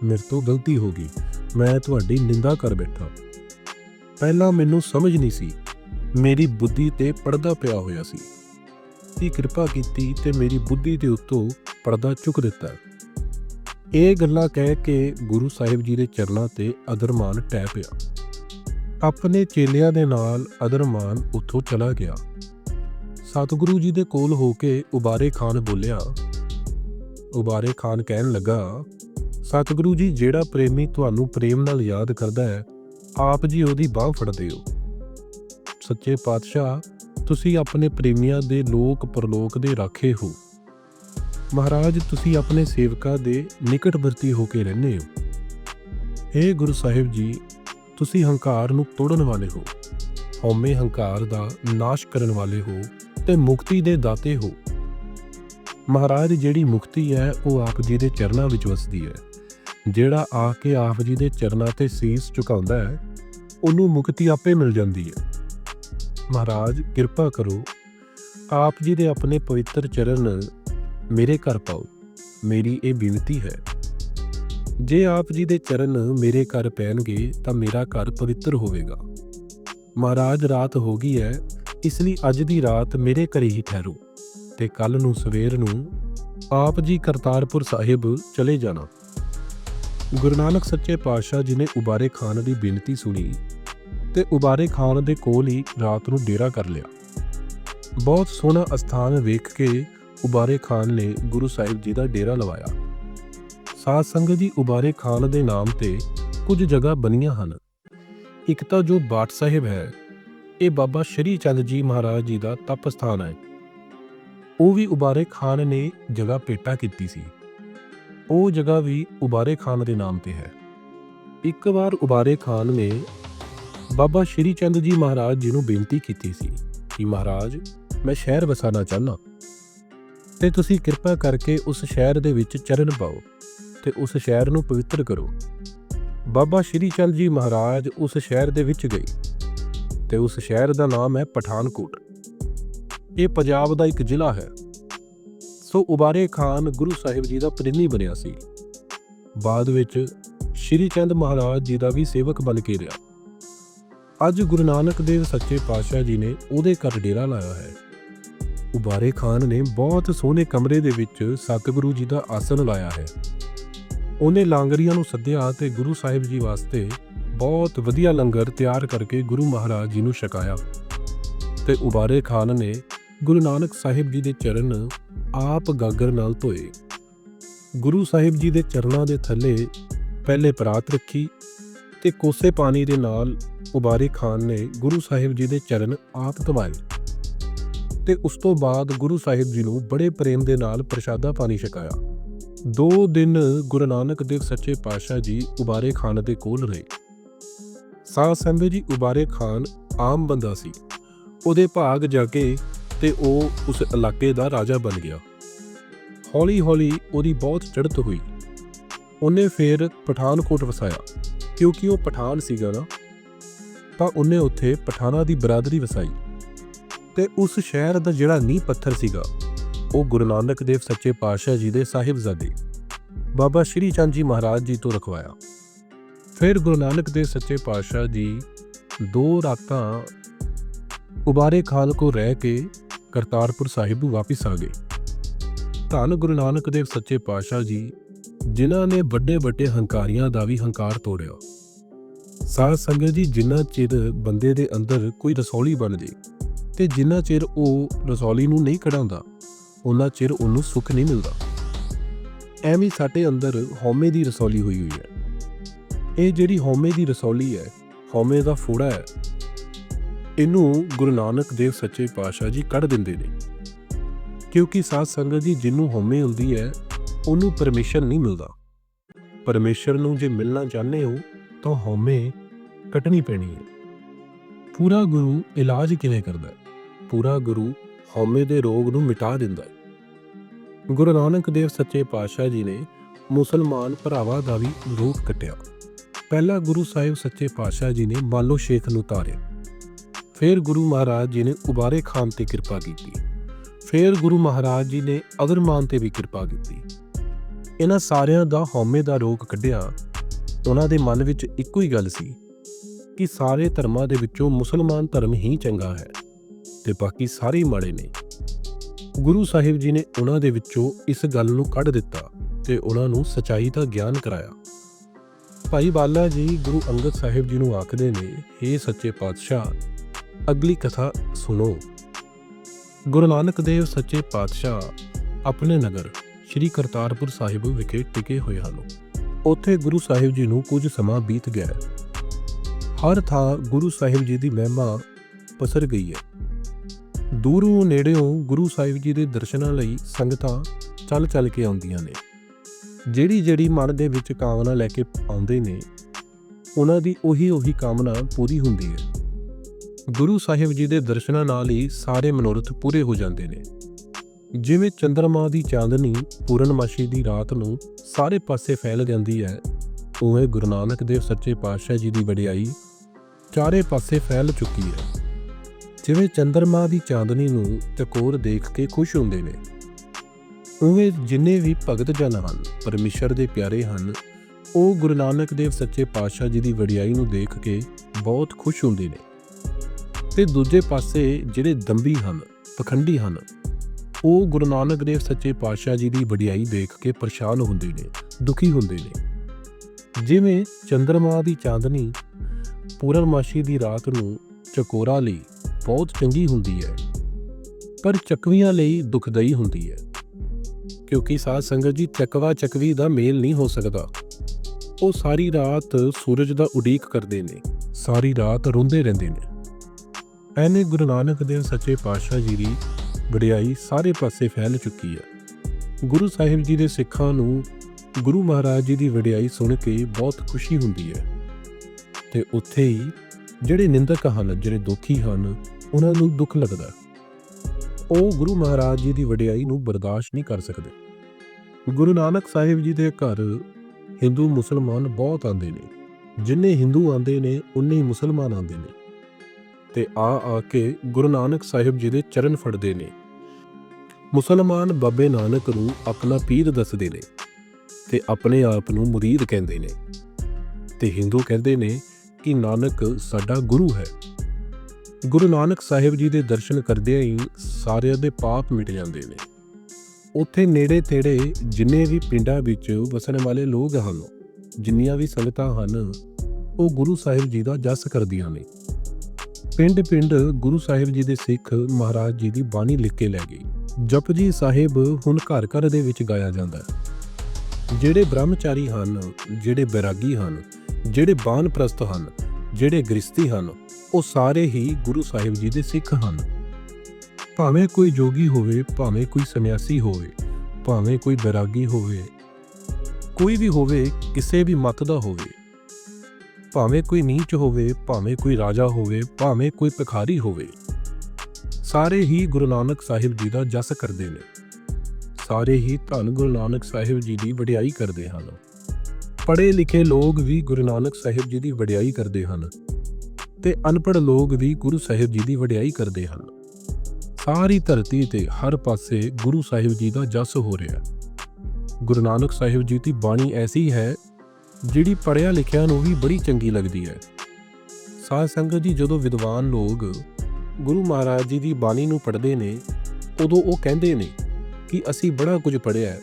ਮੇਰੇ ਤੋਂ ਗਲਤੀ ਹੋ ਗਈ। ਮੈਂ ਤੁਹਾਡੀ ਨਿੰਦਾ ਕਰ ਬੈਠਾ। ਪਹਿਲਾਂ ਮੈਨੂੰ ਸਮਝ ਨਹੀਂ ਸੀ, ਮੇਰੀ ਬੁੱਧੀ ਤੇ ਪਰਦਾ ਪਿਆ ਹੋਇਆ ਸੀ। ਦੀ ਕਿਰਪਾ ਕੀਤੀ ਤੇ ਮੇਰੀ ਬੁੱਧੀ ਦੇ ਉੱਤੋਂ ਪਰਦਾ ਚੁੱਕ ਦਿੱਤਾ ਇਹ ਗੱਲਾਂ ਕਹਿ ਕੇ ਗੁਰੂ ਸਾਹਿਬ ਜੀ ਦੇ ਚਰਨਾਂ ਤੇ ਅਦਰਮਾਨ ਟੈ ਪਿਆ। ਆਪਣੇ ਚੇਲਿਆਂ ਦੇ ਨਾਲ ਅਦਰਮਾਨ ਉੱਥੋਂ ਚਲਾ ਗਿਆ। ਸਤਿਗੁਰੂ ਜੀ ਦੇ ਕੋਲ ਹੋ ਕੇ ਉਬਾਰੇ ਖਾਨ ਬੋਲਿਆ, ਉਬਾਰੇ ਖਾਨ ਕਹਿਣ ਲੱਗਾ, ਸਤਿਗੁਰੂ ਜੀ, ਜਿਹੜਾ ਪ੍ਰੇਮੀ ਤੁਹਾਨੂੰ ਪ੍ਰੇਮ ਨਾਲ ਯਾਦ ਕਰਦਾ ਹੈ, ਆਪ ਜੀ ਉਹਦੀ ਬਾਹ ਫੜਦੇ ਹੋ ਸੱਚੇ ਪਾਤਸ਼ਾਹ, ਤੁਸੀਂ ਆਪਣੇ ਪ੍ਰੇਮੀਆਂ ਦੇ ਲੋਕ ਪਰਲੋਕ ਦੇ ਰਾਖੇ ਹੋ। ਮਹਾਰਾਜ, ਤੁਸੀਂ ਆਪਣੇ ਸੇਵਕਾਂ ਦੇ ਨਿਕਟਵਰਤੀ ਹੋ ਕੇ ਰਹਿੰਦੇ ਹੋ। हे ਗੁਰੂ ਸਾਹਿਬ ਜੀ, ਤੁਸੀਂ ਹੰਕਾਰ ਨੂੰ ਤੋੜਨ ਵਾਲੇ ਹੋ। ਹਉਮੈ ਹੰਕਾਰ ਦਾ ਨਾਸ਼ ਕਰਨ ਵਾਲੇ ਹੋ ਤੇ ਮੁਕਤੀ ਦੇ ਦਾਤੇ ਹੋ। ਮਹਾਰਾਜ, ਜਿਹੜੀ ਮੁਕਤੀ ਹੈ, ਉਹ ਆਪ ਜੀ ਦੇ ਚਰਨਾਂ ਵਿੱਚ ਵਸਦੀ ਹੈ। ਜਿਹੜਾ ਆ ਕੇ ਆਪ ਜੀ ਦੇ ਚਰਨਾਂ ਤੇ ਸੀਸ ਝੁਕਾਉਂਦਾ ਹੈ, ਉਹਨੂੰ ਮੁਕਤੀ ਆਪੇ ਮਿਲ ਜਾਂਦੀ ਹੈ। ਮਹਾਰਾਜ, ਕਿਰਪਾ ਕਰੋ। ਆਪ ਜੀ ਦੇ ਆਪਣੇ ਪਵਿੱਤਰ ਚਰਨ ਮੇਰੇ ਘਰ ਪਾਓ, ਮੇਰੀ ਇਹ ਬੇਨਤੀ ਹੈ। ਜੇ ਆਪ ਜੀ ਦੇ ਚਰਨ ਮੇਰੇ ਘਰ ਪੈਣਗੇ, ਤਾਂ ਮੇਰਾ ਘਰ ਪਵਿੱਤਰ ਹੋਵੇਗਾ। ਮਹਾਰਾਜ, ਰਾਤ ਹੋ ਗਈ ਹੈ, ਇਸ ਲਈ ਅੱਜ ਦੀ ਰਾਤ ਮੇਰੇ ਘਰੇ ਹੀ ਠਹਿਰੋ ਤੇ ਕੱਲ ਨੂੰ ਸਵੇਰ ਨੂੰ ਆਪ ਜੀ ਕਰਤਾਰਪੁਰ ਸਾਹਿਬ ਚਲੇ ਜਾਣਾ। ਗੁਰੂ ਨਾਨਕ ਸੱਚੇ ਪਾਤਸ਼ਾਹ ਜੀ ਨੇ ਉਬਾਰੇ ਖਾਨ ਦੀ ਬੇਨਤੀ ਸੁਣੀ ਤੇ ਉਬਾਰੇ ਖਾਨ ਦੇ ਕੋਲ ਹੀ ਰਾਤ ਨੂੰ ਡੇਰਾ ਕਰ ਲਿਆ। ਬਹੁਤ ਸੋਹਣਾ ਅਸਥਾਨ ਵੇਖ ਕੇ ਉਬਾਰੇ ਖਾਨ ਨੇ ਗੁਰੂ ਸਾਹਿਬ ਜੀ ਦਾ ਡੇਰਾ ਲਵਾਇਆ। ਸਾਧ ਸੰਗਤ ਜੀ ਉਬਾਰੇ ਖਾਨ ਦੇ ਨਾਮ ਤੇ ਕੁਝ ਜਗ੍ਹਾ ਬਣੀਆਂ ਹਨ। ਇੱਕ ਤਾਂ ਜੋ ਬਾਟ ਸਾਹਿਬ ਹੈ, ਇਹ ਬਾਬਾ ਸ਼੍ਰੀ ਚੰਦ ਜੀ ਮਹਾਰਾਜ ਜੀ ਦਾ ਤਪ ਸਥਾਨ ਹੈ। ਉਹ ਵੀ ਉਬਾਰੇ ਖਾਨ ਨੇ ਜਗ੍ਹਾ ਪੇਟਾ ਕੀਤੀ ਸੀ। ਉਹ ਜਗ੍ਹਾ ਵੀ ਉਬਾਰੇ ਖਾਨ ਦੇ ਨਾਮ ਤੇ ਹੈ। ਇੱਕ ਵਾਰ ਉਬਾਰੇ ਖਾਨ ਨੇ ਬਾਬਾ ਸ਼੍ਰੀ ਚੰਦ ਜੀ ਮਹਾਰਾਜ ਜੀ ਨੂੰ ਬੇਨਤੀ ਕੀਤੀ ਸੀ ਕਿ ਮਹਾਰਾਜ, ਮੈਂ ਸ਼ਹਿਰ ਵਸਾਣਾ ਚਾਹਨਾ ਤੇ ਤੁਸੀਂ ਕਿਰਪਾ ਕਰਕੇ ਉਸ ਸ਼ਹਿਰ ਦੇ ਵਿੱਚ ਚਰਨ ਪਾਓ ਤੇ ਉਸ ਸ਼ਹਿਰ ਨੂੰ ਪਵਿੱਤਰ ਕਰੋ। ਬਾਬਾ ਸ਼੍ਰੀ ਚੰਦ ਜੀ ਮਹਾਰਾਜ ਉਸ ਸ਼ਹਿਰ ਦੇ ਵਿੱਚ ਗਏ ਤੇ ਉਸ ਸ਼ਹਿਰ ਦਾ ਨਾਮ ਹੈ ਪਠਾਨਕੋਟ। ਇਹ ਪੰਜਾਬ ਦਾ ਇੱਕ ਜ਼ਿਲ੍ਹਾ ਹੈ। ਸੋ ਉਬਾਰੇ ਖਾਨ ਗੁਰੂ ਸਾਹਿਬ ਜੀ ਦਾ ਪ੍ਰੇਮੀ ਬਣਿਆ ਸੀ। ਬਾਅਦ ਵਿੱਚ ਸ਼੍ਰੀ ਚੰਦ ਮਹਾਰਾਜ ਜੀ ਦਾ ਵੀ ਸੇਵਕ ਬਣ ਕੇ ਰਿਹਾ। ਅੱਜ ਗੁਰੂ ਨਾਨਕ ਦੇਵ ਸੱਚੇ ਪਾਤਸ਼ਾਹ ਜੀ ਨੇ ਉਹਦੇ ਘਰ ਡੇਰਾ ਲਾਇਆ ਹੈ। ਉਬਾਰੇ ਖਾਨ ਨੇ ਬਹੁਤ ਸੋਹਣੇ ਕਮਰੇ ਦੇ ਵਿੱਚ ਸਤਿਗੁਰੂ ਜੀ ਦਾ ਆਸਣ ਲਾਇਆ ਹੈ। ਉਹਨੇ ਲਾਂਗਰੀਆਂ ਨੂੰ ਸੱਦਿਆ ਤੇ ਗੁਰੂ ਸਾਹਿਬ ਜੀ ਵਾਸਤੇ ਬਹੁਤ ਵਧੀਆ ਲੰਗਰ ਤਿਆਰ ਕਰਕੇ ਗੁਰੂ ਮਹਾਰਾਜ ਜੀ ਨੂੰ ਛਕਾਇਆ। ਤੇ ਉਬਾਰੇ ਖਾਨ ਨੇ ਗੁਰੂ ਨਾਨਕ ਸਾਹਿਬ ਜੀ ਦੇ ਚਰਨ ਆਪ ਗਾਗਰ ਨਾਲ ਧੋਏ। ਗੁਰੂ ਸਾਹਿਬ ਜੀ ਦੇ ਚਰਨਾਂ ਦੇ ਥੱਲੇ ਪਹਿਲੇ ਪਰਾਤ ਰੱਖੀ ਤੇ ਕੋਸੇ ਪਾਣੀ ਦੇ ਨਾਲ ਉਬਾਰੇ ਖਾਨ ਨੇ ਗੁਰੂ ਸਾਹਿਬ ਜੀ ਦੇ ਚਰਨ ਆਪ ਧਵਾਏ। ਤੇ ਉਸ ਤੋਂ ਬਾਅਦ ਗੁਰੂ ਸਾਹਿਬ ਜੀ ਨੂੰ ਬੜੇ ਪ੍ਰੇਮ ਦੇ ਨਾਲ ਪ੍ਰਸ਼ਾਦਾ ਪਾਣੀ ਛਕਾਇਆ। ਦੋ ਦਿਨ ਗੁਰੂ ਨਾਨਕ ਦੇਵ ਸੱਚੇ ਪਾਤਸ਼ਾਹ ਜੀ ਉਬਾਰੇ ਖਾਨ ਦੇ ਕੋਲ ਰਹੇ। ਸਾਧ ਸੰਗਤ ਜੀ ਉਬਾਰੇ ਖਾਨ ਆਮ ਬੰਦਾ ਸੀ। ਉਹਦੇ ਭਾਗ ਜਾ ਕੇ ਤੇ ਉਹ ਉਸ ਇਲਾਕੇ ਦਾ ਰਾਜਾ ਬਣ ਗਿਆ। ਹੌਲੀ ਹੌਲੀ ਉਹਦੀ ਬਹੁਤ ਚੜ੍ਹਤ ਹੋਈ। ਉਹਨੇ ਫਿਰ ਪਠਾਨਕੋਟ ਵਸਾਇਆ। ਕਿਉਂਕਿ ਉਹ ਪਠਾਨ ਸੀਗਾ ਨਾ, ਤਾਂ ਉਹਨੇ ਉੱਥੇ ਪਠਾਨਾਂ ਦੀ ਬਰਾਦਰੀ ਵਸਾਈ। ਤੇ ਉਸ ਸ਼ਹਿਰ ਦਾ ਜਿਹੜਾ ਨੀਂਹ ਪੱਥਰ ਸੀਗਾ, ਉਹ ਗੁਰੂ ਨਾਨਕ ਦੇਵ ਸੱਚੇ ਪਾਤਸ਼ਾਹ ਜੀ ਦੇ ਸਾਹਿਬਜ਼ਾਦੇ ਬਾਬਾ ਸ਼੍ਰੀ ਚੰਦ ਜੀ ਮਹਾਰਾਜ ਜੀ ਤੋਂ ਰਖਵਾਇਆ। ਫਿਰ ਗੁਰੂ ਨਾਨਕ ਦੇਵ ਸੱਚੇ ਪਾਤਸ਼ਾਹ ਜੀ ਦੋ ਰਾਤਾਂ ਉਬਾਰੇ ਖਾਨ ਕੋ ਰਹਿ ਕੇ ਕਰਤਾਰਪੁਰ ਸਾਹਿਬ ਨੂੰ ਵਾਪਿਸ ਆ ਗਏ। ਧੰਨ ਗੁਰੂ ਨਾਨਕ ਦੇਵ ਸੱਚੇ ਪਾਤਸ਼ਾਹ ਜੀ, ਜਿਨ੍ਹਾਂ ਨੇ ਵੱਡੇ ਵੱਡੇ ਹੰਕਾਰੀਆਂ ਦਾ ਵੀ ਹੰਕਾਰ ਤੋੜਿਆ। ਸਾਧ ਸੰਗਤ ਜੀ, ਜਿੰਨਾ ਚਿਰ ਬੰਦੇ ਦੇ ਅੰਦਰ ਕੋਈ ਰਸੌਲੀ ਬਣ ਜੇ ਤੇ ਜਿੰਨਾ ਚਿਰ ਉਹ ਰਸੌਲੀ ਨੂੰ ਨਹੀਂ ਕਢਾਉਂਦਾ ਉਹਨਾਂ ਚਿਰ ਉਹਨੂੰ ਸੁੱਖ ਨਹੀਂ ਮਿਲਦਾ। ਐਵੇਂ ਸਾਡੇ ਅੰਦਰ ਹਉਮੈ ਦੀ ਰਸੌਲੀ ਹੋਈ ਹੋਈ ਹੈ। ਇਹ ਜਿਹੜੀ ਹਉਮੈ ਦੀ ਰਸੌਲੀ ਹੈ, ਹਉਮੈ ਦਾ ਫੋੜਾ ਹੈ। ਇਹਨੂੰ ਗੁਰੂ ਨਾਨਕ ਦੇਵ ਸੱਚੇ ਪਾਤਸ਼ਾਹ ਜੀ ਕੱਢ ਦਿੰਦੇ ਨੇ। ਕਿਉਂਕਿ ਸਾਧ ਸੰਗਤ ਜੀ ਜਿਹਨੂੰ ਹਉਮੈ ਹੁੰਦੀ ਹੈ, ਉਹਨੂੰ ਪਰਮੇਸ਼ਰ ਨਹੀਂ ਮਿਲਦਾ। ਪਰਮੇਸ਼ਰ ਨੂੰ ਜੇ ਮਿਲਣਾ ਚਾਹੁੰਦੇ ਹੋ, ਤਾਂ ਹਉਮੈ ਕੱਟਣੀ ਪੈਣੀ ਹੈ। ਪੂਰਾ ਗੁਰੂ ਇਲਾਜ ਕਿਵੇਂ ਕਰਦਾ ਹੈ? ਪੂਰਾ ਗੁਰੂ ਹਉਮੈ ਦੇ ਰੋਗ ਨੂੰ ਮਿਟਾ ਦਿੰਦਾ ਹੈ। ਗੁਰੂ ਨਾਨਕ ਦੇਵ ਸੱਚੇ ਪਾਤਸ਼ਾਹ ਜੀ ਨੇ ਮੁਸਲਮਾਨ ਭਰਾਵਾਂ ਦਾ ਵੀ ਰੋਗ ਕੱਟਿਆ। ਪਹਿਲਾ ਗੁਰੂ ਸਾਹਿਬ ਸੱਚੇ ਪਾਤਸ਼ਾਹ ਜੀ ਨੇ ਮਾਲੋ ਸ਼ੇਖ ਨੂੰ ਤਾਰਿਆ। ਫਿਰ ਗੁਰੂ ਮਹਾਰਾਜ ਜੀ ਨੇ ਉਬਾਰੇ ਖਾਨ ਤੇ ਕਿਰਪਾ ਕੀਤੀ। ਫਿਰ ਗੁਰੂ ਮਹਾਰਾਜ ਜੀ ਨੇ ਅਗਰਮਾਨ ਤੇ ਵੀ ਕਿਰਪਾ ਕੀਤੀ। ਇਹਨਾਂ ਸਾਰਿਆਂ ਦਾ ਹਉਮੈ ਦਾ ਰੋਗ ਕੱਢਿਆ, ਉਹਨਾਂ ਦੇ ਮਨ ਵਿੱਚ ਇੱਕੋ ਹੀ ਗੱਲ ਸੀ ਕਿ ਸਾਰੇ ਧਰਮਾਂ ਦੇ ਵਿੱਚੋਂ ਮੁਸਲਮਾਨ ਧਰਮ ਹੀ ਚੰਗਾ ਹੈ। ਤੇ ਬਾਕੀ ਸਾਰੇ ਮਾੜੇ ਨੇ। ਗੁਰੂ ਸਾਹਿਬ ਜੀ ਨੇ ਉਹਨਾਂ ਦੇ ਵਿੱਚੋਂ ਇਸ ਗੱਲ ਨੂੰ ਕੱਢ ਦਿੱਤਾ ਤੇ ਉਹਨਾਂ ਨੂੰ ਸਚਾਈ ਦਾ ਗਿਆਨ ਕਰਾਇਆ। ਭਾਈ ਬਾਲਾ ਜੀ ਗੁਰੂ ਅੰਗਦ ਸਾਹਿਬ ਜੀ ਨੂੰ ਆਖਦੇ ਨੇ हे ਸੱਚੇ ਪਾਤਸ਼ਾਹ, ਅਗਲੀ ਕਥਾ ਸੁਣੋ। ਗੁਰੂ ਨਾਨਕ ਦੇਵ ਸੱਚੇ ਪਾਤਸ਼ਾਹ ਆਪਣੇ ਨਗਰ ਸ੍ਰੀ ਕਰਤਾਰਪੁਰ ਸਾਹਿਬ ਵਿਖੇ ਟਿਕੇ ਹੋਏ ਹਨ। ਉੱਥੇ ਗੁਰੂ ਸਾਹਿਬ ਜੀ ਨੂੰ ਕੁਝ ਸਮਾਂ ਬੀਤ ਗਿਆ। ਹਰ ਥਾਂ ਗੁਰੂ ਸਾਹਿਬ ਜੀ ਦੀ ਮਹਿਮਾ ਪਸਰ ਗਈ ਹੈ। ਦੂਰੋਂ ਨੇੜਿਓਂ ਗੁਰੂ ਸਾਹਿਬ ਜੀ ਦੇ ਦਰਸ਼ਨਾਂ ਲਈ ਸੰਗਤਾਂ ਚੱਲ ਚੱਲ ਕੇ ਆਉਂਦੀਆਂ ਨੇ। ਜਿਹੜੀ ਜਿਹੜੀ ਮਨ ਦੇ ਵਿੱਚ ਕਾਮਨਾ ਲੈ ਕੇ ਆਉਂਦੇ ਨੇ, ਉਹਨਾਂ ਦੀ ਉਹੀ ਉਹੀ ਕਾਮਨਾ ਪੂਰੀ ਹੁੰਦੀ ਹੈ। ਗੁਰੂ ਸਾਹਿਬ ਜੀ ਦੇ ਦਰਸ਼ਨਾਂ ਨਾਲ ਹੀ ਸਾਰੇ ਮਨੋਰਥ ਪੂਰੇ ਹੋ ਜਾਂਦੇ ਨੇ। ਜਿਵੇਂ ਚੰਦਰਮਾ ਦੀ ਚਾਂਦਨੀ ਪੂਰਨਮਾਸ਼ੀ ਦੀ ਰਾਤ ਨੂੰ ਸਾਰੇ ਪਾਸੇ ਫੈਲ ਜਾਂਦੀ ਹੈ, ਉਵੇਂ ਗੁਰੂ ਨਾਨਕ ਦੇਵ ਸੱਚੇ ਪਾਤਸ਼ਾਹ ਜੀ ਦੀ ਵਡਿਆਈ ਚਾਰੇ ਪਾਸੇ ਫੈਲ ਚੁੱਕੀ ਹੈ। ਜਿਵੇਂ ਚੰਦਰਮਾ ਦੀ ਚਾਂਦਨੀ ਨੂੰ ਚਕੋਰ ਦੇਖ ਕੇ ਖੁਸ਼ ਹੁੰਦੇ ਨੇ। ਉਵੇਂ ਜਿੰਨੇ ਵੀ ਭਗਤ ਜਨ ਹਨ, ਪਰਮੇਸ਼ਰ ਦੇ ਪਿਆਰੇ ਹਨ, ਉਹ ਗੁਰੂ ਨਾਨਕ ਦੇਵ ਸੱਚੇ ਪਾਤਸ਼ਾਹ ਜੀ ਦੀ ਵਡਿਆਈ ਨੂੰ ਦੇਖ ਕੇ ਬਹੁਤ ਖੁਸ਼ ਹੁੰਦੇ ਨੇ। ਤੇ ਦੂਜੇ ਪਾਸੇ ਜਿਹੜੇ ਦੰਬੀ ਹਨ, ਪਖੰਡੀ ਹਨ, ਉਹ ਗੁਰੂ ਨਾਨਕ ਦੇਵ ਸੱਚੇ ਪਾਤਸ਼ਾਹ ਜੀ ਦੀ ਵਡਿਆਈ ਦੇਖ ਕੇ ਪਰੇਸ਼ਾਨ ਹੁੰਦੇ ਨੇ, ਦੁਖੀ ਹੁੰਦੇ ਨੇ। ਜਿਵੇਂ ਚੰਦਰਮਾ ਦੀ ਚਾਂਦਨੀ ਪੂਰਨਮਾਸ਼ੀ ਦੀ ਰਾਤ ਨੂੰ ਚਕੋਰਾ ਲਈ ਬਹੁਤ ਚੰਗੀ ਹੁੰਦੀ ਹੈ, ਪਰ ਚੱਕਵੀਆਂ ਲਈ ਦੁਖਦਾਈ ਹੁੰਦੀ ਹੈ, ਕਿਉਂਕਿ ਸਾਧ ਸੰਗਤ ਜੀ ਚੱਕਵਾ ਚੱਕਵੀ ਦਾ ਮੇਲ ਨਹੀਂ ਹੋ ਸਕਦਾ। ਉਹ ਸਾਰੀ ਰਾਤ ਸੂਰਜ ਦਾ ਉਡੀਕ ਕਰਦੇ ਨੇ, ਸਾਰੀ ਰਾਤ ਰੋਂਦੇ ਰਹਿੰਦੇ ਨੇ। ਐਨੇ ਗੁਰੂ ਨਾਨਕ ਦੇਵ ਸੱਚੇ ਪਾਤਸ਼ਾਹ ਜੀ ਦੀ ਵਡਿਆਈ ਸਾਰੇ ਪਾਸੇ ਫੈਲ ਚੁੱਕੀ ਹੈ। ਗੁਰੂ ਸਾਹਿਬ ਜੀ ਦੇ ਸਿੱਖਾਂ ਨੂੰ ਗੁਰੂ ਮਹਾਰਾਜ ਜੀ ਦੀ ਵਡਿਆਈ ਸੁਣ ਕੇ ਬਹੁਤ ਖੁਸ਼ੀ ਹੁੰਦੀ ਹੈ। ਤੇ ਉੱਥੇ ਹੀ ਜਿਹੜੇ ਨਿੰਦਕ ਹਨ, ਜਿਹੜੇ ਦੁਖੀ ਹਨ ਉਹਨਾਂ ਨੂੰ ਦੁੱਖ ਲੱਗਦਾ ਉਹ ਗੁਰੂ ਮਹਾਰਾਜ ਜੀ ਦੀ ਵਡਿਆਈ ਨੂੰ ਬਰਦਾਸ਼ਤ ਨਹੀਂ ਕਰ ਸਕਦੇ। ਗੁਰੂ ਨਾਨਕ ਸਾਹਿਬ ਜੀ ਦੇ ਘਰ ਹਿੰਦੂ ਮੁਸਲਮਾਨ ਬਹੁਤ ਆਉਂਦੇ ਨੇ। ਜਿੰਨੇ ਹਿੰਦੂ ਆਉਂਦੇ ਨੇ, ਉਨੇ ਹੀ ਮੁਸਲਮਾਨ ਆਉਂਦੇ ਨੇ। ਤੇ ਆ ਆ ਕੇ ਗੁਰੂ ਨਾਨਕ ਸਾਹਿਬ ਜੀ ਦੇ ਚਰਨ ਫੜਦੇ ਨੇ। ਮੁਸਲਮਾਨ ਬਾਬੇ ਨਾਨਕ ਨੂੰ ਆਪਣਾ ਪੀਰ ਦੱਸਦੇ ਨੇ ਤੇ ਆਪਣੇ ਆਪ ਨੂੰ ਮੁਰੀਦ ਕਹਿੰਦੇ ਨੇ। ਤੇ ਹਿੰਦੂ ਕਹਿੰਦੇ ਨੇ ਕਿ ਨਾਨਕ ਸਾਡਾ ਗੁਰੂ ਹੈ। ਗੁਰੂ ਨਾਨਕ ਸਾਹਿਬ ਜੀ ਦੇ ਦਰਸ਼ਨ ਕਰਦਿਆਂ ਹੀ ਸਾਰਿਆਂ ਦੇ ਪਾਪ ਮਿਟ ਜਾਂਦੇ ਨੇ। ਉੱਥੇ ਨੇੜੇ ਤੇੜੇ ਜਿੰਨੇ ਵੀ ਪਿੰਡਾਂ ਵਿੱਚ ਵਸਣ ਵਾਲੇ ਲੋਕ ਹਨ, ਜਿੰਨੀਆਂ ਵੀ ਸੰਗਤਾਂ ਹਨ, ਉਹ ਗੁਰੂ ਸਾਹਿਬ ਜੀ ਦਾ ਜਸ ਕਰਦੀਆਂ ਨੇ। ਪਿੰਡ ਪਿੰਡ ਗੁਰੂ ਸਾਹਿਬ ਜੀ ਦੇ ਸਿੱਖ ਮਹਾਰਾਜ ਜੀ ਦੀ ਬਾਣੀ ਲਿਖ ਕੇ ਲੈ ਗਏ ਜਪਜੀ ਸਾਹਿਬ ਹੁਣ ਘਰ ਘਰ ਦੇ ਵਿੱਚ ਗਾਇਆ ਜਾਂਦਾ ਹੈ। ਜਿਹੜੇ ਬ੍ਰਹਮਚਾਰੀ ਹਨ, ਜਿਹੜੇ ਬੈਰਾਗੀ ਹਨ, ਜਿਹੜੇ ਬਾਨਪ੍ਰਸਤ ਹਨ ਜਿਹੜੇ ਗ੍ਰਸਤੀ ਹਨ, ਉਹ ਸਾਰੇ ਹੀ ਗੁਰੂ ਸਾਹਿਬ ਜੀ ਦੇ ਸਿੱਖ ਹਨ। ਭਾਵੇਂ ਕੋਈ ਜੋਗੀ ਹੋਵੇ, ਭਾਵੇਂ ਕੋਈ ਸੰਨਿਆਸੀ ਹੋਵੇ, ਭਾਵੇਂ ਕੋਈ ਬੈਰਾਗੀ ਹੋਵੇ, ਕੋਈ ਵੀ ਹੋਵੇ, ਕਿਸੇ ਵੀ ਮਤ ਦਾ ਹੋਵੇ, ਭਾਵੇਂ ਕੋਈ ਨੀਚ ਹੋਵੇ, ਭਾਵੇਂ ਕੋਈ ਰਾਜਾ ਹੋਵੇ, ਭਾਵੇਂ ਕੋਈ ਭਿਖਾਰੀ ਹੋਵੇ, ਸਾਰੇ ਹੀ ਗੁਰੂ ਨਾਨਕ ਸਾਹਿਬ ਜੀ ਦਾ ਜਸ ਕਰਦੇ ਨੇ। ਸਾਰੇ ਹੀ ਧੰਨ ਗੁਰੂ ਨਾਨਕ ਸਾਹਿਬ ਜੀ ਦੀ ਵਡਿਆਈ ਕਰਦੇ ਹਨ। ਪੜ੍ਹੇ ਲਿਖੇ ਲੋਕ ਵੀ ਗੁਰੂ ਨਾਨਕ ਸਾਹਿਬ ਜੀ ਦੀ ਵਡਿਆਈ ਕਰਦੇ ਹਨ ਤੇ ਅਨਪੜ੍ਹ ਲੋਕ ਵੀ ਗੁਰੂ ਸਾਹਿਬ ਜੀ ਦੀ ਵਡਿਆਈ ਕਰਦੇ ਹਨ। ਸਾਰੀ ਧਰਤੀ ਤੇ ਹਰ ਪਾਸੇ ਗੁਰੂ ਸਾਹਿਬ ਜੀ ਦਾ ਜਸ ਹੋ ਰਿਹਾ। ਹੈ ਗੁਰੂ ਨਾਨਕ ਸਾਹਿਬ ਜੀ ਦੀ ਬਾਣੀ ਐਸੀ ਹੈ, ਜਿਹੜੀ ਪੜ੍ਹਿਆ ਲਿਖਿਆ ਨੂੰ ਵੀ ਬੜੀ ਚੰਗੀ ਲੱਗਦੀ ਹੈ। ਸਾਧ ਸੰਗਤ ਜੀ ਜਦੋਂ ਵਿਦਵਾਨ ਲੋਕ ਗੁਰੂ ਮਹਾਰਾਜ ਜੀ ਦੀ ਬਾਣੀ ਨੂੰ ਪੜ੍ਹਦੇ ਨੇ, ਉਦੋਂ ਉਹ ਕਹਿੰਦੇ ਨੇ ਕਿ ਅਸੀਂ ਬੜਾ ਕੁਝ ਪੜ੍ਹਿਆ ਹੈ।